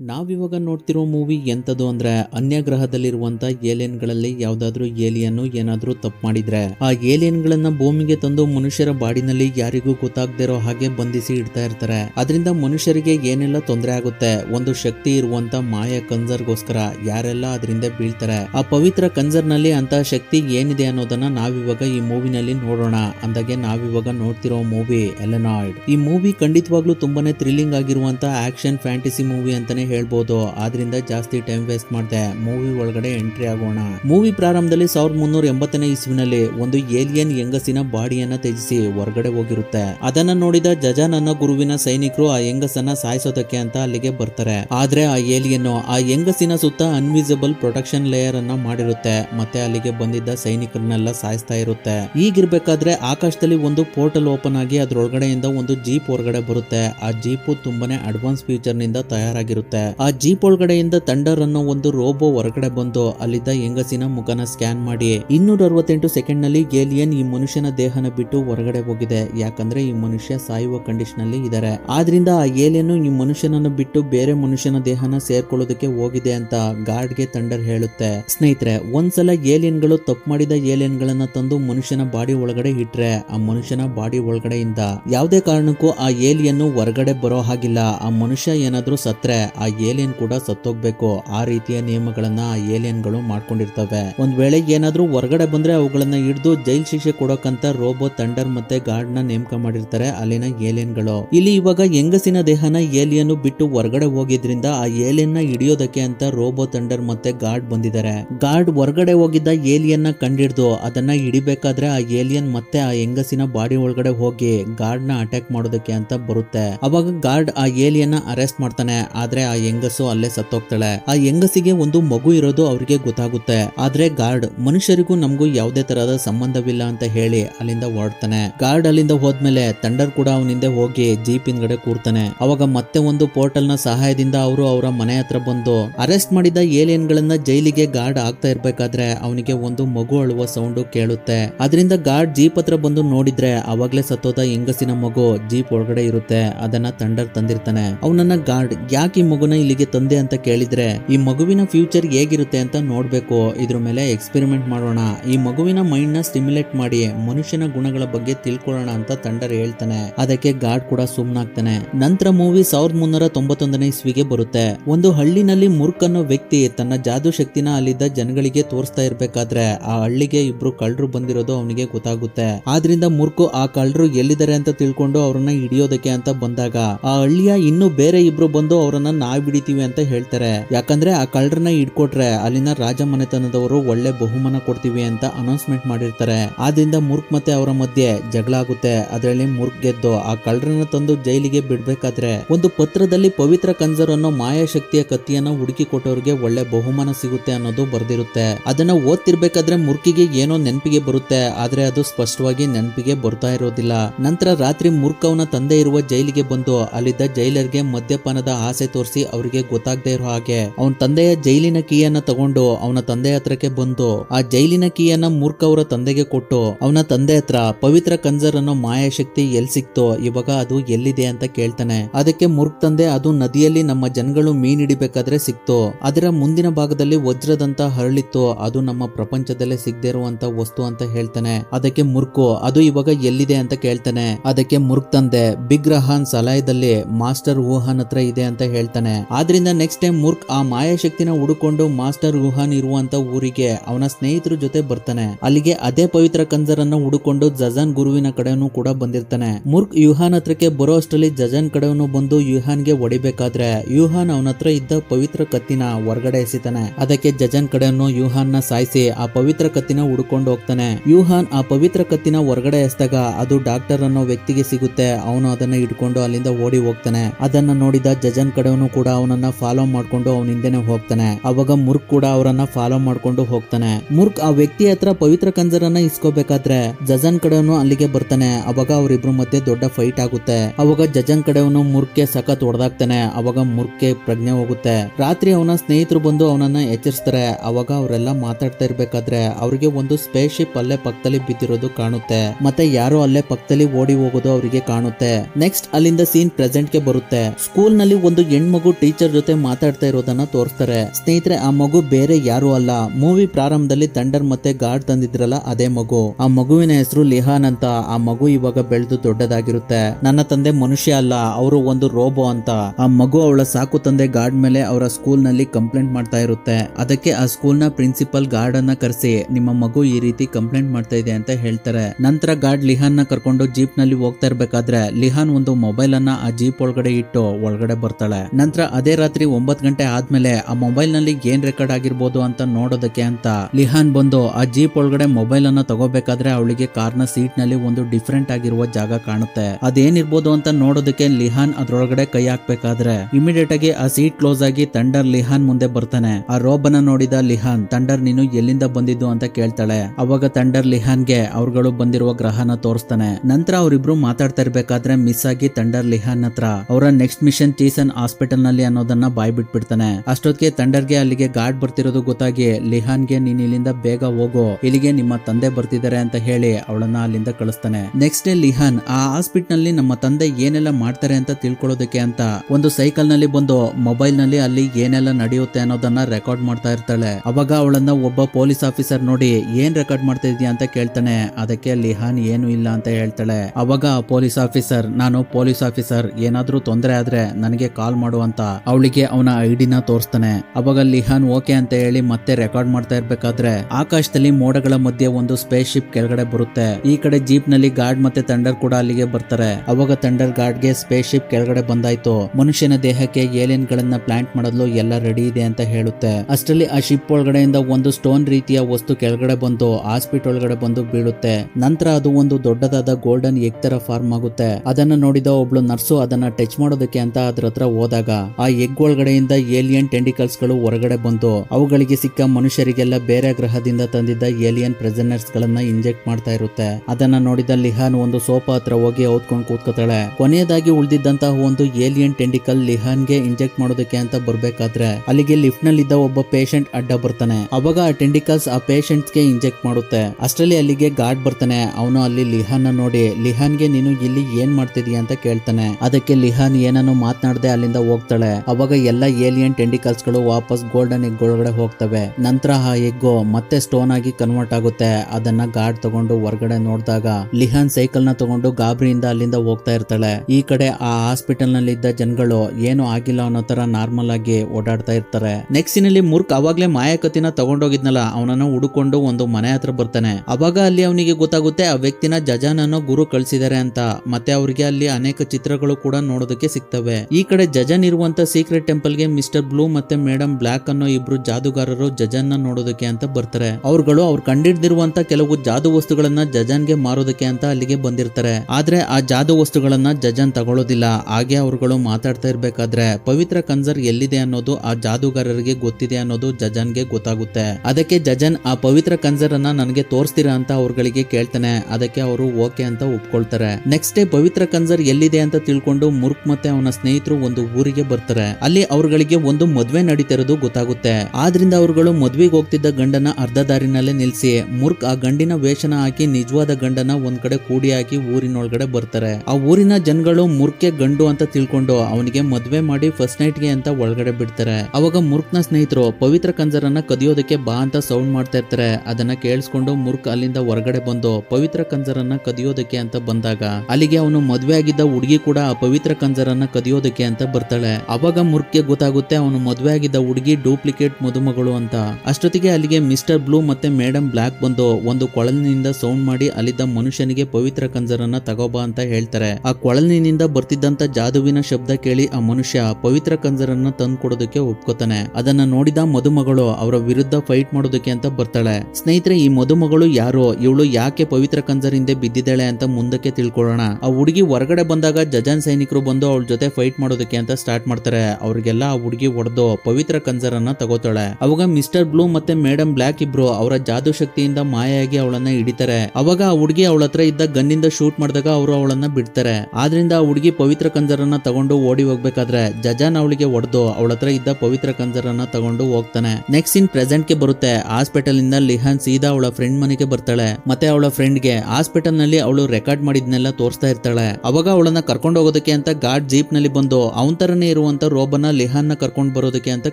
ನಾವಿವಾಗ ನೋಡ್ತಿರೋ ಮೂವಿ ಎಂಥದ್ದು ಅಂದ್ರೆ ಅನ್ಯ ಗ್ರಹದಲ್ಲಿರುವಂತ ಏಲಿಯನ್ಗಳಲ್ಲಿ ಯಾವ್ದಾದ್ರು ಏಲಿಯನ್ ಏನಾದ್ರೂ ತಪ್ಪು ಮಾಡಿದ್ರೆ. ಆ ಏಲಿಯನ್ ಗಳನ್ನ ಭೂಮಿಗೆ ತಂದು ಮನುಷ್ಯರ ಬಾಡಿನಲ್ಲಿ ಯಾರಿಗೂ ಗೊತ್ತಾಗದಿರೋ ಹಾಗೆ ಬಂಧಿಸಿ ಇಡ್ತಾ ಇರ್ತಾರೆ. ಅದರಿಂದ ಮನುಷ್ಯರಿಗೆ ಏನೆಲ್ಲ ತೊಂದರೆ ಆಗುತ್ತೆ? ಒಂದು ಶಕ್ತಿ ಇರುವಂತ ಮಾಯ ಕನ್ಸರ್ಗೋಸ್ಕರ ಯಾರೆಲ್ಲ ಅದರಿಂದ ಬೀಳ್ತಾರೆ? ಆ ಪವಿತ್ರ ಕನ್ಸರ್ನಲ್ಲಿ ಅಂತ ಶಕ್ತಿ ಏನಿದೆ ಅನ್ನೋದನ್ನ ನಾವಿವಾಗ ಈ ಮೂವಿನಲ್ಲಿ ನೋಡೋಣ. ಅಂದಾಗೆ ನಾವಿವಾಗ ನೋಡ್ತಿರೋ ಮೂವಿ ಎಲೆನಾಯ್ಡ್. ಈ ಮೂವಿ ಖಂಡಿತವಾಗ್ಲೂ ತುಂಬಾನೇ ಥ್ರಿಲ್ಲಿಂಗ್ ಆಗಿರುವಂತ ಆಕ್ಷನ್ ಫ್ಯಾಂಟಸಿ ಮೂವಿ ಅಂತಾನೆ ಹೇಳ್ಬೋದು. ಆದ್ರಿಂದ ಜಾಸ್ತಿ ಟೈಮ್ ವೇಸ್ಟ್ ಮಾಡಿದೆ. ಮೂವಿ ಒಳಗಡೆ ಎಂಟ್ರಿ ಆಗೋಣ. ಮೂವಿ ಪ್ರಾರಂಭದಲ್ಲಿ ಸಾವಿರದ ಮುನ್ನೂರ ಎಂಬತ್ತನೇ ಇಸ್ವಿನಲ್ಲಿ ಒಂದು ಏಲಿಯನ್ ಹೆಂಗಸಿನ ಬಾಡಿಯನ್ನ ತ್ಯಜಿಸಿ ಹೊರಗಡೆ ಹೋಗಿರುತ್ತೆ. ಅದನ್ನ ನೋಡಿದ ಜಜಾನ್ ಅನ್ನೋ ಗುರುವಿನ ಸೈನಿಕರು ಆ ಹೆಂಗಸನ್ನ ಸಾಯಿಸೋದಕ್ಕೆ ಅಂತ ಅಲ್ಲಿಗೆ ಬರ್ತಾರೆ. ಆದ್ರೆ ಆ ಏಲಿಯನ್ ಆ ಹೆಂಗಸಿನ ಸುತ್ತ ಅನ್ವಿಸಿಬಲ್ ಪ್ರೊಟೆಕ್ಷನ್ ಲೇಯರ್ ಅನ್ನ ಮಾಡಿರುತ್ತೆ. ಮತ್ತೆ ಅಲ್ಲಿಗೆ ಬಂದಿದ್ದ ಸೈನಿಕರನ್ನೆಲ್ಲ ಸಾಯಿಸ್ತಾ ಇರುತ್ತೆ. ಈಗಿರ್ಬೇಕಾದ್ರೆ ಆಕಾಶದಲ್ಲಿ ಒಂದು ಪೋರ್ಟಲ್ ಓಪನ್ ಆಗಿ ಅದ್ರೊಳಗಡೆಯಿಂದ ಒಂದು ಜೀಪ್ ಹೊರಗಡೆ ಬರುತ್ತೆ. ಆ ಜೀಪು ತುಂಬಾನೇ ಅಡ್ವಾನ್ಸ್ ಫ್ಯೂಚರ್ನಿಂದ ತಯಾರಾಗಿರುತ್ತೆ. ಆ ಜೀಪ್ ಒಳಗಡೆಯಿಂದ ತಂಡರ್ ಅನ್ನೋ ಒಂದು ರೋಬೋ ಹೊರಗಡೆ ಬಂದು ಅಲ್ಲಿದ್ದ ಹೆಂಗಸಿನ ಮುಖನ ಸ್ಕ್ಯಾನ್ ಮಾಡಿ, ಇನ್ನೂರ ಅರವತ್ತೆಂಟು ಸೆಕೆಂಡ್ನಲ್ಲಿ ಏಲಿಯನ್ ಈ ಮನುಷ್ಯನ ದೇಹನ ಬಿಟ್ಟು ಹೊರಗಡೆ ಹೋಗಿದೆ. ಯಾಕಂದ್ರೆ ಈ ಮನುಷ್ಯ ಸಾಯುವ ಕಂಡೀಷನ್ ಅಲ್ಲಿ ಇದಾರೆ ಆದ್ರಿಂದ ಆ ಏಲಿಯನ್ ಈ ಮನುಷ್ಯನನ್ನು ಬಿಟ್ಟು ಬೇರೆ ಮನುಷ್ಯನ ದೇಹನ ಸೇರ್ಕೊಳ್ಳೋದಕ್ಕೆ ಹೋಗಿದೆ ಅಂತ ಗಾರ್ಡ್ಗೆ ತಂಡರ್ ಹೇಳುತ್ತೆ. ಸ್ನೇಹಿತರೆ, ಒಂದ್ಸಲ ಏಲಿಯನ್ಗಳು ತಪ್ಪು ಮಾಡಿದ ಏಲಿಯನ್ ಗಳನ್ನ ತಂದು ಮನುಷ್ಯನ ಬಾಡಿ ಒಳಗಡೆ ಇಟ್ರೆ, ಆ ಮನುಷ್ಯನ ಬಾಡಿ ಒಳಗಡೆಯಿಂದ ಯಾವುದೇ ಕಾರಣಕ್ಕೂ ಆ ಏಲಿಯನ್ನು ಹೊರಗಡೆ ಬರೋ ಹಾಗಿಲ್ಲ. ಆ ಮನುಷ್ಯ ಏನಾದ್ರೂ ಸತ್ರೆ ಏಲಿಯನ್ ಕೂಡ ಸತ್ತೋಗ್ಬೇಕು. ಆ ರೀತಿಯ ನಿಯಮಗಳನ್ನ ಆ ಏಲಿಯನ್ಗಳು ಮಾಡ್ಕೊಂಡಿರ್ತವೆ. ಒಂದ್ ವೇಳೆ ಏನಾದ್ರೂ ಹೊರಗಡೆ ಬಂದ್ರೆ ಅವುಗಳನ್ನ ಹಿಡಿದು ಜೈಲ್ ಶಿಕ್ಷೆ ಕೊಡೋಕಂತ ರೋಬೋ ತಂಡರ್ ಮತ್ತೆ ಗಾರ್ಡ್ನ ನೇಮಕ ಮಾಡಿರ್ತಾರೆ ಅಲ್ಲಿನ ಏಲಿಯನ್ಗಳು. ಇಲ್ಲಿ ಇವಾಗ ಹೆಂಗಸಿನ ದೇಹನ ಏಲಿಯನ್ ಬಿಟ್ಟು ಹೊರಗಡೆ ಹೋಗಿದ್ರಿಂದ ಆ ಏಲಿಯನ್ನ ಹಿಡಿಯೋದಕ್ಕೆ ಅಂತ ರೋಬೋ ತಂಡರ್ ಮತ್ತೆ ಗಾರ್ಡ್ ಬಂದಿದ್ದಾರೆ. ಗಾರ್ಡ್ ಹೊರಗಡೆ ಹೋಗಿದ್ದ ಏಲಿಯನ್ನ ಕಂಡಿಡ್ದು. ಅದನ್ನ ಹಿಡಿಬೇಕಾದ್ರೆ ಆ ಏಲಿಯನ್ ಮತ್ತೆ ಆ ಹೆಂಗಸಿನ ಬಾಡಿ ಒಳಗಡೆ ಹೋಗಿ ಗಾರ್ಡ್ನ ಅಟ್ಯಾಕ್ ಮಾಡೋದಕ್ಕೆ ಅಂತ ಬರುತ್ತೆ. ಅವಾಗ ಗಾರ್ಡ್ ಆ ಏಲಿಯನ್ ಅರೆಸ್ಟ್ ಮಾಡ್ತಾನೆ. ಆದ್ರೆ ಆ ಹೆಂಗಸು ಅಲ್ಲೇ ಸತ್ತೋಗ್ತಾಳೆ. ಆ ಹೆಂಗಸಿಗೆ ಒಂದು ಮಗು ಇರೋದು ಅವ್ರಿಗೆ ಗೊತ್ತಾಗುತ್ತೆ. ಆದ್ರೆ ಗಾರ್ಡ್, ಮನುಷ್ಯರಿಗೂ ನಮಗೂ ಯಾವುದೇ ತರಹದ ಸಂಬಂಧವಿಲ್ಲ ಅಂತ ಹೇಳಿ ಅಲ್ಲಿಂದ ಹೊರಡ್ತಾನೆ ಗಾರ್ಡ್ ಅಲ್ಲಿಂದ ಹೋದ್ಮೇಲೆ ತಂಡರ್ ಕೂಡ ಅವನಿಂದ ಹೋಗಿ ಜೀಪ್ ಹಿಂದ್ಗಡೆ ಕೂರ್ತಾನೆ. ಅವಾಗ ಮತ್ತೆ ಒಂದು ಪೋರ್ಟಲ್ನ ಸಹಾಯದಿಂದ ಅವರು ಅವರ ಮನೆ ಹತ್ರ ಬಂದು ಅರೆಸ್ಟ್ ಮಾಡಿದ ಏಲಿಯನ್ ಗಳನ್ನ ಜೈಲಿಗೆ ಗಾರ್ಡ್ ಆಗ್ತಾ ಇರ್ಬೇಕಾದ್ರೆ ಅವನಿಗೆ ಒಂದು ಮಗು ಅಳುವ ಸೌಂಡ್ ಕೇಳುತ್ತೆ. ಅದರಿಂದ ಗಾರ್ಡ್ ಜೀಪ್ ಹತ್ರ ಬಂದು ನೋಡಿದ್ರೆ ಅವಾಗ್ಲೇ ಸತ್ತೋದ ಹೆಂಗಸಿನ ಮಗು ಜೀಪ್ ಒಳಗಡೆ ಇರುತ್ತೆ. ಅದನ್ನ ತಂಡರ್ ತಂದಿರ್ತಾನೆ. ಅವನನ್ನ ಗಾರ್ಡ್ ಯಾಕೆ ಈ ಮಗುನ ಇಲ್ಲಿಗೆ ತಂದೆ ಅಂತ ಕೇಳಿದ್ರೆ, ಈ ಮಗುವಿನ ಫ್ಯೂಚರ್ ಹೇಗಿರುತ್ತೆ ಅಂತ ನೋಡ್ಬೇಕು. ಇದ್ರ ಮೇಲೆ ಎಕ್ಸ್ಪೆರಿಮೆಂಟ್ ಮಾಡೋಣ. ಈ ಮಗುವಿನ ಮೈಂಡ್ನ ಸ್ಟಿಮ್ಯುಲೇಟ್ ಮಾಡಿ ಮನುಷ್ಯನ ಗುಣಗಳ ಬಗ್ಗೆ ತಿಳ್ಕೊಳ್ಳೋಣ ಅಂತ ತಂಡರ್ ಹೇಳ್ತಾನೆ. ಅದಕ್ಕೆ ಗಾರ್ಡ್ ಕೂಡ ಸುಮ್ನಾಗ್ತಾನೆ. ನಂತರ ಮೂವಿ ಸಾವಿರದ ಮುನ್ನೂರ ತೊಂಬತ್ತೊಂದನೇ ಇಸ್ವಿಗೆ ಬರುತ್ತೆ. ಒಂದು ಹಳ್ಳಿನಲ್ಲಿ ಮುರ್ಕ್ ಅನ್ನೋ ವ್ಯಕ್ತಿ ತನ್ನ ಜಾದು ಶಕ್ತಿನ ಅಲ್ಲಿದ್ದ ಜನಗಳಿಗೆ ತೋರಿಸ್ತಾ ಇರ್ಬೇಕಾದ್ರೆ, ಆ ಹಳ್ಳಿಗೆ ಇಬ್ರು ಕಳ್ಳರು ಬಂದಿರೋದು ಅವನಿಗೆ ಗೊತ್ತಾಗುತ್ತೆ. ಆದ್ರಿಂದ ಮುರ್ಕು ಆ ಕಳ್ಳರು ಎಲ್ಲಿದ್ದಾರೆ ಅಂತ ತಿಳ್ಕೊಂಡು ಅವ್ರನ್ನ ಹಿಡಿಯೋದಕ್ಕೆ ಅಂತ ಬಂದಾಗ, ಆ ಹಳ್ಳಿಯ ಇನ್ನು ಬೇರೆ ಇಬ್ರು ಬಂದು ಅವರನ್ನ ನಾವ್ ಹಿಡಿತೀವಿ ಅಂತ ಹೇಳ್ತಾರೆ. ಯಾಕಂದ್ರೆ ಆ ಕಳ್ಳರನ್ನ ಇಟ್ಕೊಟ್ರೆ ಅಲ್ಲಿನ ರಾಜ ಮನೆತನದವರು ಒಳ್ಳೆ ಬಹುಮಾನ ಕೊಡ್ತೀವಿ ಅಂತ ಅನೌನ್ಸ್ಮೆಂಟ್ ಮಾಡಿರ್ತಾರೆ. ಆದ್ರಿಂದ ಮುರ್ಕ್ ಮತ್ತೆ ಅವರ ಮಧ್ಯೆ ಜಗಳ ಆಗುತ್ತೆ. ಅದರಲ್ಲಿ ಮುರ್ಕ್ ಗೆದ್ದು ಆ ಕಳ್ಳರನ್ನ ತಂದು ಜೈಲಿಗೆ ಬಿಡ್ಬೇಕಾದ್ರೆ ಒಂದು ಪತ್ರದಲ್ಲಿ ಪವಿತ್ರ ಕಂಜರ್ ಅನ್ನೋ ಮಾಯಾ ಶಕ್ತಿಯ ಕತ್ತಿಯನ್ನ ಹುಡುಕಿ ಕೊಟ್ಟವ್ರಿಗೆ ಒಳ್ಳೆ ಬಹುಮಾನ ಸಿಗುತ್ತೆ ಅನ್ನೋದು ಬರ್ದಿರುತ್ತೆ. ಅದನ್ನ ಓದ್ತಿರ್ಬೇಕಾದ್ರೆ ಮುರ್ಕಿಗೆ ಏನೋ ನೆನಪಿಗೆ ಬರುತ್ತೆ. ಆದ್ರೆ ಅದು ಸ್ಪಷ್ಟವಾಗಿ ನೆನಪಿಗೆ ಬರ್ತಾ ಇರೋದಿಲ್ಲ. ನಂತರ ರಾತ್ರಿ ಮುರ್ಖ ಅವನ ತಂದೆ ಇರುವ ಜೈಲಿಗೆ ಬಂದು ಅಲ್ಲಿದ್ದ ಜೈಲರ್ಗೆ ಮದ್ಯಪಾನದ ಆಸೆ ತೋರಿಸಿ ಅವರಿಗೆ ಗೊತ್ತಾಗದೆ ಇರೋ ಹಾಗೆ ಅವನ ತಂದೆಯ ಜೈಲಿನ ಕೀಯನ್ನ ತಗೊಂಡು ಅವನ ತಂದೆ ಹತ್ರಕ್ಕೆ ಬಂದು ಆ ಜೈಲಿನ ಕೀಯನ್ನ ಮೂರ್ಖ ಅವರ ತಂದೆಗೆ ಕೊಟ್ಟು ಅವನ ತಂದೆ ಹತ್ರ ಪವಿತ್ರ ಕಂಜರ್ ಅನ್ನೋ ಮಾಯಾಶಕ್ತಿ ಎಲ್ ಸಿಕ್ತೋ, ಇವಾಗ ಅದು ಎಲ್ಲಿದೆ ಅಂತ ಕೇಳ್ತಾನೆ. ಅದಕ್ಕೆ ಮುರ್ಕ್ ತಂದೆ ಅದು ನದಿಯಲ್ಲಿ ನಮ್ಮ ಜನಗಳು ಮೀನ್ ಹಿಡಿಬೇಕಾದ್ರೆ ಸಿಕ್ತು, ಅದರ ಮುಂದಿನ ಭಾಗದಲ್ಲಿ ವಜ್ರದಂತ ಹರಳಿತ್ತು, ಅದು ನಮ್ಮ ಪ್ರಪಂಚದಲ್ಲೇ ಸಿಗದೆ ಇರುವಂತ ವಸ್ತು ಅಂತ ಹೇಳ್ತಾನೆ. ಅದಕ್ಕೆ ಮುರ್ಕು ಅದು ಇವಾಗ ಎಲ್ಲಿದೆ ಅಂತ ಕೇಳ್ತಾನೆ. ಅದಕ್ಕೆ ಮುರ್ಕ್ ತಂದೆ, ಬಿಗ್ ರಹಾನ್ ಸಲಹೆದಲ್ಲಿ ಮಾಸ್ಟರ್ ವುಹಾನ್ ಹತ್ರ ಇದೆ ಅಂತ ಹೇಳ್ತಾನೆ. ಆದ್ರಿಂದ ನೆಕ್ಸ್ಟ್ ಟೈಮ್ ಮುರ್ಕ್ ಆ ಮಾಯಾಶಕ್ತಿನ ಹುಡುಕೊಂಡು ಮಾಸ್ಟರ್ ರುಹಾನ್ ಇರುವಂತ ಊರಿಗೆ ಅವನ ಸ್ನೇಹಿತರ ಜೊತೆ ಬರ್ತಾನೆ. ಅಲ್ಲಿಗೆ ಅದೇ ಪವಿತ್ರ ಕಂಜರನ್ನ ಹುಡುಕೊಂಡು ಜಜಾನ್ ಗುರುವಿನ ಕಡೆನೂ ಕೂಡ ಬಂದಿರ್ತಾನೆ. ಮುರ್ಕ್ ಯುಹಾನ್ ಹತ್ರಕ್ಕೆ ಬರೋ ಅಷ್ಟರಲ್ಲಿ ಜಜಾನ್ ಕಡೆವನು ಬಂದು ಯುಹಾನ್ಗೆ ಹೊಡಿಬೇಕಾದ್ರೆ ಯುಹಾನ್ ಅವನ ಹತ್ರ ಇದ್ದ ಪವಿತ್ರ ಕತ್ತಿನ ಹೊರಗಡೆ ಎಸಿತಾನೆ. ಅದಕ್ಕೆ ಜಜನ್ ಕಡೆಯನ್ನು ಯುಹಾನ್ನ ಸಾಯಿಸಿ ಆ ಪವಿತ್ರ ಕತ್ತಿನ ಹುಡುಕೊಂಡು ಹೋಗ್ತಾನೆ. ಯುಹಾನ್ ಆ ಪವಿತ್ರ ಕತ್ತಿನ ಹೊರಗಡೆ ಎಸ್ದಾಗ ಅದು ಡಾಕ್ಟರ್ ಅನ್ನೋ ವ್ಯಕ್ತಿಗೆ ಸಿಗುತ್ತೆ. ಅವನು ಅದನ್ನ ಇಟ್ಕೊಂಡು ಅಲ್ಲಿಂದ ಓಡಿ ಹೋಗ್ತಾನೆ. ಅದನ್ನ ನೋಡಿದ ಜಜನ್ ಕಡೆವನು ಕೂಡ ಅವನನ್ನ ಫಾಲೋ ಮಾಡ್ಕೊಂಡು ಅವನ ಹಿಂದೆನೆ ಹೋಗ್ತಾನೆ. ಅವಾಗ ಮುರ್ಕ್ ಕೂಡ ಅವರನ್ನ ಫಾಲೋ ಮಾಡ್ಕೊಂಡು ಹೋಗ್ತಾನೆ. ಮುರ್ಕ್ ಆ ವ್ಯಕ್ತಿ ಹತ್ರ ಪವಿತ್ರ ಕಂಜರನ್ನ ಇಸ್ಕೋಬೇಕಾದ್ರೆ ಜಜನ್ ಕಡೆನು ಅಲ್ಲಿಗೆ ಬರ್ತಾನೆ. ಅವಾಗ ಅವರಿಬ್ರು ಮಧ್ಯೆ ದೊಡ್ಡ ಫೈಟ್ ಆಗುತ್ತೆ. ಅವಾಗ ಜಜನ್ ಕಡೆವನು ಮುರ್ಕ್ಗೆ ಸಖತ್ ಹೊಡೆದಾಗ್ತಾನೆ ಅವಾಗ ಮುರ್ಕ್ಗೆ ಪ್ರಜ್ಞೆ ಹೋಗುತ್ತೆ. ರಾತ್ರಿ ಅವನ ಸ್ನೇಹಿತರು ಬಂದು ಅವನನ್ನ ಎಚ್ಚರಿಸ್ತಾರೆ. ಅವಾಗ ಅವರೆಲ್ಲ ಮಾತಾಡ್ತಾ ಇರ್ಬೇಕಾದ್ರೆ ಅವ್ರಿಗೆ ಒಂದು ಸ್ಪೇಸ್ ಶಿಪ್ ಅಲ್ಲೇ ಪಕ್ಕದಲ್ಲಿ ಬಿದ್ದಿರೋದು ಕಾಣುತ್ತೆ. ಮತ್ತೆ ಯಾರೋ ಅಲ್ಲೇ ಪಕ್ಕದಲ್ಲಿ ಓಡಿ ಹೋಗೋದು ಅವರಿಗೆ ಕಾಣುತ್ತೆ. ನೆಕ್ಸ್ಟ್ ಅಲ್ಲಿಂದ ಸೀನ್ ಪ್ರೆಸೆಂಟ್ಗೆ ಬರುತ್ತೆ. ಸ್ಕೂಲ್ನಲ್ಲಿ ಒಂದು ಹೆಣ್ಮಗು ಮಗು ಟೀಚರ್ ಜೊತೆ ಮಾತಾಡ್ತಾ ಇರೋದನ್ನ ತೋರಿಸ್ತಾರೆ. ಸ್ನೇಹಿತರೆ, ಆ ಮಗು ಬೇರೆ ಯಾರು ಅಲ್ಲ. ಮೂವಿ ಪ್ರಾರಂಭದಲ್ಲಿ ತಂಡರ್ ಮತ್ತೆ ಗಾರ್ಡ್ ತಂದಿದ್ರಲ್ಲ, ಅದೇ ಮಗು. ಆ ಮಗುವಿನ ಹೆಸರು ಲಿಹಾನ್ ಅಂತ. ಆ ಮಗು ಇವಾಗ ಬೆಳೆದು ದೊಡ್ಡದಾಗಿರುತ್ತೆ. ನನ್ನ ತಂದೆ ಮನುಷ್ಯ ಅಲ್ಲ, ಅವರು ಒಂದು ರೋಬೋ ಅಂತ. ಆ ಮಗು ಅವಳ ಸಾಕು ತಂದೆ ಗಾರ್ಡ್ ಮೇಲೆ ಅವರ ಸ್ಕೂಲ್ನಲ್ಲಿ ಕಂಪ್ಲೇಂಟ್ ಮಾಡ್ತಾ ಇರುತ್ತೆ. ಅದಕ್ಕೆ ಆ ಸ್ಕೂಲ್ನ ಪ್ರಿನ್ಸಿಪಲ್ ಗಾರ್ಡ್ ಅನ್ನ ಕರೆಸಿ, ನಿಮ್ಮ ಮಗು ಈ ರೀತಿ ಕಂಪ್ಲೇಂಟ್ ಮಾಡ್ತಾ ಇದೆ ಅಂತ ಹೇಳ್ತಾರೆ. ನಂತರ ಗಾರ್ಡ್ ಲಿಹಾನ್ನ ಕರ್ಕೊಂಡು ಜೀಪ್ನಲ್ಲಿ ಹೋಗ್ತಾ ಇರ್ಬೇಕಾದ್ರೆ, ಲಿಹಾನ್ ಒಂದು ಮೊಬೈಲ್ ಅನ್ನ ಆ ಜೀಪ್ ಒಳಗಡೆ ಇಟ್ಟು ಒಳಗಡೆ ಬರ್ತಾಳೆ. ನಂತರ ಅದೇ ರಾತ್ರಿ ಒಂಬತ್ ಗಂಟೆ ಆದ್ಮೇಲೆ ಆ ಮೊಬೈಲ್ನಲ್ಲಿ ಏನ್ ರೆಕಾರ್ಡ್ ಆಗಿರ್ಬೋದು ಅಂತ ನೋಡೋದಕ್ಕೆ ಅಂತ ಲಿಹಾನ್ ಬಂದು ಆ ಜೀಪ್ ಒಳಗಡೆ ಮೊಬೈಲ್ ಅನ್ನ ತಗೋಬೇಕಾದ್ರೆ ಅವಳಿಗೆ ಕಾರ್ನ ಸೀಟ್ನಲ್ಲಿ ಒಂದು ಡಿಫ್ರೆಂಟ್ ಆಗಿರುವ ಜಾಗ ಕಾಣುತ್ತೆ. ಅದೇನಿರ್ಬೋದು ಅಂತ ನೋಡೋದಕ್ಕೆ ಲಿಹಾನ್ ಅದ್ರೊಳಗಡೆ ಕೈ ಹಾಕ್ಬೇಕಾದ್ರೆ ಇಮಿಡಿಯೇಟ್ ಆಗಿ ಆ ಸೀಟ್ ಕ್ಲೋಸ್ ಆಗಿ ತಂಡರ್ ಲಿಹಾನ್ ಮುಂದೆ ಬರ್ತಾನೆ. ಆ ರೋಬನ ನೋಡಿದ ಲಿಹಾನ್, ತಂಡರ್ ನೀನು ಎಲ್ಲಿಂದ ಬಂದಿದ್ದು? ಅಂತ ಕೇಳ್ತಾಳೆ. ಅವಾಗ ತಂಡರ್ ಲಿಹಾನ್ಗೆ ಅವ್ರಗಳು ಬಂದಿರುವ ಗ್ರಹನ ತೋರಿಸ್ತಾನೆ. ನಂತರ ಅವರಿಬ್ರು ಮಾತಾಡ್ತಾ ಇರ್ಬೇಕಾದ್ರೆ ಮಿಸ್ ಆಗಿ ತಂಡರ್ ಲಿಹಾನ್ ಹತ್ರ ಅವರ ನೆಕ್ಸ್ಟ್ ಮಿಷನ್ ಚೀಸನ್ ಹಾಸ್ಪಿಟಲ್ ನಲ್ಲಿ ಅನ್ನೋದನ್ನ ಬಾಯ್ ಬಿಟ್ಬಿಡ್ತಾನೆ ಅಷ್ಟೊತ್ತಿಗೆ ತಂಡರ್ಗೆ ಅಲ್ಲಿಗೆ ಗಾರ್ಡ್ ಬರ್ತಿರೋದು ಗೊತ್ತಾಗಿ ಲಿಹಾನ್ಗೆ ನೀನ್ ಇಲ್ಲಿಂದ ಬೇಗ ಹೋಗು. ಇಲ್ಲಿಗೆ ನಿಮ್ಮ ತಂದೆ ಬರ್ತಿದ್ದಾರೆ ಅಂತ ಹೇಳಿ ಅವಳನ್ನ ಅಲ್ಲಿಂದ ಕಳಿಸ್ತಾನೆ. ನೆಕ್ಸ್ಟ್ ಡೇ ಲಿಹಾನ್ ಆ ಹಾಸ್ಪಿಟಲ್ನಲ್ಲಿ ನಮ್ಮ ತಂದೆ ಏನೆಲ್ಲ ಮಾಡ್ತಾರೆ ಅಂತ ತಿಳ್ಕೊಳ್ಳೋದಕ್ಕೆ ಅಂತ ಒಂದು ಸೈಕಲ್ನಲ್ಲಿ ಬಂದು ಮೊಬೈಲ್ನಲ್ಲಿ ಅಲ್ಲಿ ಏನೆಲ್ಲ ನಡೆಯುತ್ತೆ ಅನ್ನೋದನ್ನ ರೆಕಾರ್ಡ್ ಮಾಡ್ತಾ ಇರ್ತಾಳೆ. ಅವಾಗ ಅವಳನ್ನ ಒಬ್ಬ ಪೊಲೀಸ್ ಆಫೀಸರ್ ನೋಡಿ, ಏನ್ ರೆಕಾರ್ಡ್ ಮಾಡ್ತಾ ಇದೀಯ? ಅಂತ ಕೇಳ್ತಾನೆ. ಅದಕ್ಕೆ ಲಿಹಾನ್ ಏನು ಇಲ್ಲ ಅಂತ ಹೇಳ್ತಾಳೆ. ಅವಾಗ ಪೊಲೀಸ್ ಆಫೀಸರ್, ನಾನು ಪೊಲೀಸ್ ಆಫೀಸರ್, ಏನಾದ್ರೂ ತೊಂದರೆ ಆದ್ರೆ ನನಗೆ ಕಾಲ್ ಮಾಡು ಅಂತ. ಅವಳಿಗೆ ಅವನ ಐಡಿನ ತೋರಿಸ್ತಾನೆ. ಅವಾಗ ಲಿಹಾನ್ ಓಕೆ ಅಂತ ಹೇಳಿ ಮತ್ತೆ ರೆಕಾರ್ಡ್ ಮಾಡ್ತಾ ಇರ್ಬೇಕಾದ್ರೆ ಆಕಾಶದಲ್ಲಿ ಮೋಡಗಳ ಮಧ್ಯೆ ಒಂದು ಸ್ಪೇಸ್ ಶಿಪ್ ಕೆಳಗಡೆ ಬರುತ್ತೆ. ಈ ಕಡೆ ಜೀಪ್ನಲ್ಲಿ ಗಾರ್ಡ್ ಮತ್ತೆ ತಂಡರ್ ಕೂಡ ಅಲ್ಲಿಗೆ ಬರ್ತಾರೆ. ಅವಾಗ ತಂಡರ್ ಗಾರ್ಡ್ಗೆ ಸ್ಪೇಸ್ ಶಿಪ್ ಕೆಳಗಡೆ ಬಂದಾಯ್ತು. ಮನುಷ್ಯನ ದೇಹಕ್ಕೆ ಏಲಿಯನ್ ಗಳನ್ನ ಪ್ಲಾಂಟ್ ಮಾಡಲು ಎಲ್ಲ ರೆಡಿ ಇದೆ ಅಂತ ಹೇಳುತ್ತೆ. ಅಷ್ಟರಲ್ಲಿ ಆ ಶಿಪ್ ಒಳಗಡೆಯಿಂದ ಒಂದು ಸ್ಟೋನ್ ರೀತಿಯ ವಸ್ತು ಕೆಳಗಡೆ ಬಂದು ಹಾಸ್ಪಿಟಲ್ ಒಳಗಡೆ ಬಂದು ಬೀಳುತ್ತೆ. ನಂತರ ಅದು ಒಂದು ದೊಡ್ಡದಾದ ಗೋಲ್ಡನ್ ಎಗ್ ತರ ಫಾರ್ಮ್ ಆಗುತ್ತೆ. ಅದನ್ನ ನೋಡಿದ ಒಬ್ಳು ನರ್ಸು ಅದನ್ನ ಟಚ್ ಮಾಡೋದಕ್ಕೆ ಅಂತ ಅದ್ರ ಹತ್ರ ಹೋದಾಗ ಆ ಎಗ್ ಒಳಗಡೆಯಿಂದ ಏಲಿಯನ್ ಟೆಂಡಿಕಲ್ಸ್ಗಳು ಹೊರಗಡೆ ಬಂದು ಅವುಗಳಿಗೆ ಸಿಕ್ಕ ಮನುಷ್ಯರಿಗೆಲ್ಲ ಬೇರೆ ಗ್ರಹದಿಂದ ತಂದಿದ್ದ ಏಲಿಯನ್ ಪ್ರೆಸನರ್ಸ್ ಗಳನ್ನ ಇಂಜೆಕ್ಟ್ ಮಾಡ್ತಾ ಇರುತ್ತೆ. ಅದನ್ನ ನೋಡಿದ ಲಿಹಾನ್ ಒಂದು ಸೋಫಾ ಹತ್ರ ಹೋಗಿ ಔತ್ಕೊಂಡು ಕೂತ್ಕೋತಾಳೆ. ಕೊನೆಯದಾಗಿ ಉಳಿದಿದ್ದಂತಹ ಒಂದು ಏಲಿಯನ್ ಟೆಂಡಿಕಲ್ ಲಿಹಾನ್ಗೆ ಇಂಜೆಕ್ಟ್ ಮಾಡೋದಕ್ಕೆ ಅಂತ ಬರ್ಬೇಕಾದ್ರೆ ಅಲ್ಲಿಗೆ ಲಿಫ್ಟ್ ನಲ್ಲಿದ್ದ ಒಬ್ಬ ಪೇಷಂಟ್ ಅಡ್ಡ ಬರ್ತಾನೆ. ಅವಾಗ ಆ ಟೆಂಡಿಕಲ್ಸ್ ಆ ಪೇಷಂಟ್ಗೆ ಇಂಜೆಕ್ಟ್ ಮಾಡುತ್ತೆ. ಅಷ್ಟರಲ್ಲಿ ಅಲ್ಲಿಗೆ ಗಾರ್ಡ್ ಬರ್ತಾನೆ. ಅವನು ಅಲ್ಲಿ ಲಿಹಾನ್ ನೋಡಿ ಲಿಹಾನ್ಗೆ ನೀನು ಇಲ್ಲಿ ಏನ್ ಮಾಡ್ತಿದೀಯ? ಅಂತ ಕೇಳ್ತಾನೆ. ಅದಕ್ಕೆ ಲಿಹಾನ್ ಏನನ್ನು ಮಾತನಾಡದೆ ಅಲ್ಲಿಂದ ಹೋಗ್ತಾಳೆ ಅವಾಗ ಎಲ್ಲ ಏಲಿಯನ್ ಟೆಂಡಿಕಲ್ಸ್ಗಳು ವಾಪಸ್ ಗೋಲ್ಡನ್ ಎಗ್ ಒಳಗಡೆ ಹೋಗ್ತವೆ. ನಂತರ ಆ ಎಗ್ಗು ಮತ್ತೆ ಸ್ಟೋನ್ ಆಗಿ ಕನ್ವರ್ಟ್ ಆಗುತ್ತೆ. ಅದನ್ನ ಗಾರ್ಡ್ ತಗೊಂಡು ಹೊರಗಡೆ ನೋಡಿದಾಗ ಲಿಹಾನ್ ಸೈಕಲ್ನ ತಗೊಂಡು ಗಾಬರಿಯಿಂದ ಅಲ್ಲಿಂದ ಹೋಗ್ತಾ ಇರ್ತಾಳೆ. ಈ ಕಡೆ ಆ ಹಾಸ್ಪಿಟಲ್ನಲ್ಲಿ ಇದ್ದ ಜನಗಳು ಏನು ಆಗಿಲ್ಲ ಅನ್ನೋ ತರ ನಾರ್ಮಲ್ ಆಗಿ ಓಡಾಡ್ತಾ ಇರ್ತಾರೆ. ನೆಕ್ಸ್ಟ್ನಲ್ಲಿ ಮುರ್ಕ್ ಅವಾಗ್ಲೇ ಮಾಯಕತಿನ ತಗೊಂಡೋಗಿದ್ನಲ್ಲ, ಅವನನ್ನ ಹುಡುಕೊಂಡು ಒಂದು ಮನೆ ಹತ್ರ ಬರ್ತಾನೆ. ಅವಾಗ ಅಲ್ಲಿ ಅವನಿಗೆ ಗೊತ್ತಾಗುತ್ತೆ ಆ ವ್ಯಕ್ತಿನ ಜಜಾನ್ ಅನ್ನೋ ಗುರು ಕಳ್ಸಿದಾರೆ ಅಂತ. ಮತ್ತೆ ಅವ್ರಿಗೆ ಅಲ್ಲಿ ಅನೇಕ ಚಿತ್ರಗಳು ಕೂಡ ನೋಡೋದಕ್ಕೆ ಸಿಗ್ತವೆ. ಈ ಕಡೆ ಜಜನ್ ಇರುವಂತ ಸೀಕ್ರೆಟ್ ಟೆಂಪಲ್ಗೆ ಮಿಸ್ಟರ್ ಬ್ಲೂ ಮತ್ತೆ ಮೇಡಮ್ ಬ್ಲಾಕ್ ಅನ್ನೋ ಇಬ್ರು ಜಾದುಗಾರರು ಜಜನ್ನ ನೋಡೋದಕ್ಕೆ ಅಂತ ಬರ್ತಾರೆ. ಅವ್ರುಗಳು ಅವ್ರು ಕಂಡಿಡ್ದಿರುವಂತ ಕೆಲವು ಜಾದು ವಸ್ತುಗಳನ್ನ ಜಜನ್ಗೆ ಮಾರೋದಕ್ಕೆ ಅಂತ ಅಲ್ಲಿಗೆ ಬಂದಿರ್ತಾರೆ. ಆದ್ರೆ ಆ ಜಾದು ವಸ್ತುಗಳನ್ನ ಜಜನ್ ತಗೊಳ್ಳೋದಿಲ್ಲ ಹಾಗೆ ಅವ್ರುಗಳು ಮಾತಾಡ್ತಾ ಇರ್ಬೇಕಾದ್ರೆ ಪವಿತ್ರ ಕನ್ಸರ್ ಎಲ್ಲಿದೆ ಅನ್ನೋದು ಆ ಜಾದುಗಾರರಿಗೆ ಗೊತ್ತಿದೆ ಅನ್ನೋದು ಜಜನ್ಗೆ ಗೊತ್ತಾಗುತ್ತೆ. ಅದಕ್ಕೆ ಜಜನ್, ಆ ಪವಿತ್ರ ಕನ್ಸರ್ ಅನ್ನ ನನಗೆ ತೋರಿಸ್ತೀರಾ ಅಂತ ಅವ್ರಗಳಿಗೆ ಕೇಳ್ತಾನೆ. ಅದಕ್ಕೆ ಅವರು ಓಕೆ ಅಂತ ಒಪ್ಕೊಳ್ತಾರೆ. ನೆಕ್ಸ್ಟ್ ಡೇ ಪವಿತ್ರ ಕನ್ಸರ್ ಎಲ್ಲಿದೆ ಅಂತ ತಿಳ್ಕೊಂಡು ಮುರ್ಕ್ ಮತ್ತೆ ಅವನ ಸ್ನೇಹಿತರು ಒಂದು ಊರಿಗೆ ಬರ್ತಾರೆ. ಅಲ್ಲಿ ಅವ್ರಗಳಿಗೆ ಒಂದು ಮದ್ವೆ ನಡೀತಿರೋದು ಗೊತ್ತಾಗುತ್ತೆ. ಆದ್ರಿಂದ ಅವರುಗಳು ಮದ್ವೆಗೆ ಹೋಗ್ತಿದ್ದ ಗಂಡನ ಅರ್ಧ ದಾರಿನಲ್ಲೇ ನಿಲ್ಸಿ ಮುರ್ಕ್ ಆ ಗಂಡಿನ ವೇಷನ ಹಾಕಿ ನಿಜವಾದ ಗಂಡನ ಒಂದ್ ಕಡೆ ಕೂಡಿ ಹಾಕಿ ಊರಿನೊಳಗಡೆ ಬರ್ತಾರೆ. ಆ ಊರಿನ ಜನಗಳು ಮುರ್ಕೆ ಗಂಡು ಅಂತ ತಿಳ್ಕೊಂಡು ಅವನಿಗೆ ಮದ್ವೆ ಮಾಡಿ ಫಸ್ಟ್ ನೈಟ್ಗೆ ಅಂತ ಒಳಗಡೆ ಬಿಡ್ತಾರೆ. ಅವಾಗ ಮುರ್ಕ್ನ ಸ್ನೇಹಿತರು ಪವಿತ್ರ ಕಂಜರನ್ನ ಕದಿಯೋದಕ್ಕೆ ಬಾ ಅಂತ ಸೌಂಡ್ ಮಾಡ್ತಾ ಇರ್ತಾರೆ. ಅದನ್ನ ಕೇಳಿಸ್ಕೊಂಡು ಮುರ್ಕ್ ಅಲ್ಲಿಂದ ಹೊರಗಡೆ ಬಂದು ಪವಿತ್ರ ಕಂಜರನ್ನ ಕದಿಯೋದಕ್ಕೆ ಅಂತ ಬಂದಾಗ, ಅಲ್ಲಿಗೆ ಅವನು ಮದ್ವೆ ಆಗಿದ್ದ ಹುಡುಗಿ ಕೂಡ ಆ ಪವಿತ್ರ ಕಂಜರನ್ನ ಕದಿಯೋದಕ್ಕೆ ಅಂತ ಬರ್ತಾಳೆ. ಅವಾಗ ಮುರ್ಕ್ಗೆ ಗೊತ್ತಾಗುತ್ತೆ ಅವನು ಮದುವೆ ಆಗಿದ್ದ ಹುಡುಗಿ ಡೂಪ್ಲಿಕೇಟ್ ಮದುಮಗಳು ಅಂತ. ಅಷ್ಟೊತ್ತಿಗೆ ಅಲ್ಲಿಗೆ ಮಿಸ್ಟರ್ ಬ್ಲೂ ಮತ್ತೆ ಮೇಡಮ್ ಬ್ಲಾಕ್ ಬಂದು ಒಂದು ಕೊಳಲಿನಿಂದ ಸೌಂಡ್ ಮಾಡಿ ಅಲ್ಲಿದ್ದ ಮನುಷ್ಯನಿಗೆ ಪವಿತ್ರ ಕಂಜರನ್ನ ತಗೋಬಾ ಅಂತ ಹೇಳ್ತಾರೆ. ಆ ಕೊಳಲಿನಿಂದ ಬರ್ತಿದ್ದಂತ ಜಾದುವಿನ ಶಬ್ದ ಕೇಳಿ ಆ ಮನುಷ್ಯ ಪವಿತ್ರ ಕಂಜರನ್ನ ತಂದು ಕೊಡೋದಕ್ಕೆ ಒಪ್ಕೋತಾನೆ. ಅದನ್ನ ನೋಡಿದ ಮದುಮಗಳು ಅವರ ವಿರುದ್ಧ ಫೈಟ್ ಮಾಡೋದಕ್ಕೆ ಅಂತ ಬರ್ತಾಳೆ. ಸ್ನೇಹಿತರೆ, ಈ ಮದುಮಗಳು ಯಾರು? ಇವಳು ಯಾಕೆ ಪವಿತ್ರ ಕಂಜರ್ ಹಿಂದೆ ಬಿದ್ದಿದ್ದಾಳೆ ಅಂತ ಮುಂದಕ್ಕೆ ತಿಳ್ಕೊಳ್ಳೋಣ. ಆ ಹುಡುಗಿ ಹೊರಗಡೆ ಬಂದಾಗ ಜಜಾನ್ ಸೈನಿಕರು ಬಂದು ಅವಳ ಜೊತೆ ಫೈಟ್ ಮಾಡೋದಕ್ಕೆ ಅಂತ ಸ್ಟಾರ್ಟ್ ಮಾಡ್ತಾರೆ. ಅವ್ರಿಗೆಲ್ಲ ಆ ಹುಡುಗಿ ಹೊಡೆದು ಪವಿತ್ರ ಕಂಜರನ್ನ ತಗೋತಾಳೆ. ಅವಾಗ ಮಿಸ್ಟರ್ ಬ್ಲೂ ಮತ್ತೆ ಮೇಡಮ್ ಬ್ಲಾಕ್ ಇಬ್ರು ಅವರ ಜಾದು ಶಕ್ತಿಯಿಂದ ಮಾಯಾಗಿ ಅವಳನ್ನ ಹಿಡಿತಾರೆ. ಅವಾಗ ಆ ಹುಡುಗಿ ಅವಳ ಹತ್ರ ಇದ್ದ ಗನ್ನಿಂದ ಶೂಟ್ ಮಾಡಿದಾಗ ಅವರು ಅವಳನ್ನ ಬಿಡ್ತಾರೆ. ಆದ್ರಿಂದ ಆ ಹುಡುಗಿ ಪವಿತ್ರ ಕಂಜರನ್ನ ತಗೊಂಡು ಓಡಿ ಹೋಗ್ಬೇಕಾದ್ರೆ ಜಜಾನ್ ಅವಳಿಗೆ ಹೊಡೆದು ಅವಳ ಹತ್ರ ಇದ್ದ ಪವಿತ್ರ ಕಂಜರನ್ನ ತಗೊಂಡು ಹೋಗ್ತಾನೆ. ನೆಕ್ಸ್ಟ್ ಇನ್ ಪ್ರೆಸೆಂಟ್ಗೆ ಬರುತ್ತೆ. ಹಾಸ್ಪಿಟಲ್ ಇಂದ ಲಿಹಾನ್ ಸೀದಾ ಅವಳ ಫ್ರೆಂಡ್ ಮನೆಗೆ ಬರ್ತಾಳೆ. ಮತ್ತೆ ಅವಳ ಫ್ರೆಂಡ್ಗೆ ಹಾಸ್ಪಿಟಲ್ನಲ್ಲಿ ಅವಳು ರೆಕಾರ್ಡ್ ಮಾಡಿದ್ನೆಲ್ಲ ತೋರಿಸ್ತಾ ಇರ್ತಾಳೆ. ಅವಾಗ ಅವಳನ್ನ ಕರ್ಕೊಂಡು ಹೋಗೋದಕ್ಕೆ ಅಂತ ಗಾರ್ಡ್ ಜೀಪ್ನಲ್ಲಿ ಬಂದು ಅವನ್ ತರನೇ ಇರುವಂತ ರೋಬನ ಲಿಹಾನ್ನ ಕರ್ಕೊಂಡ್ ಬರೋದಕ್ಕೆ ಅಂತ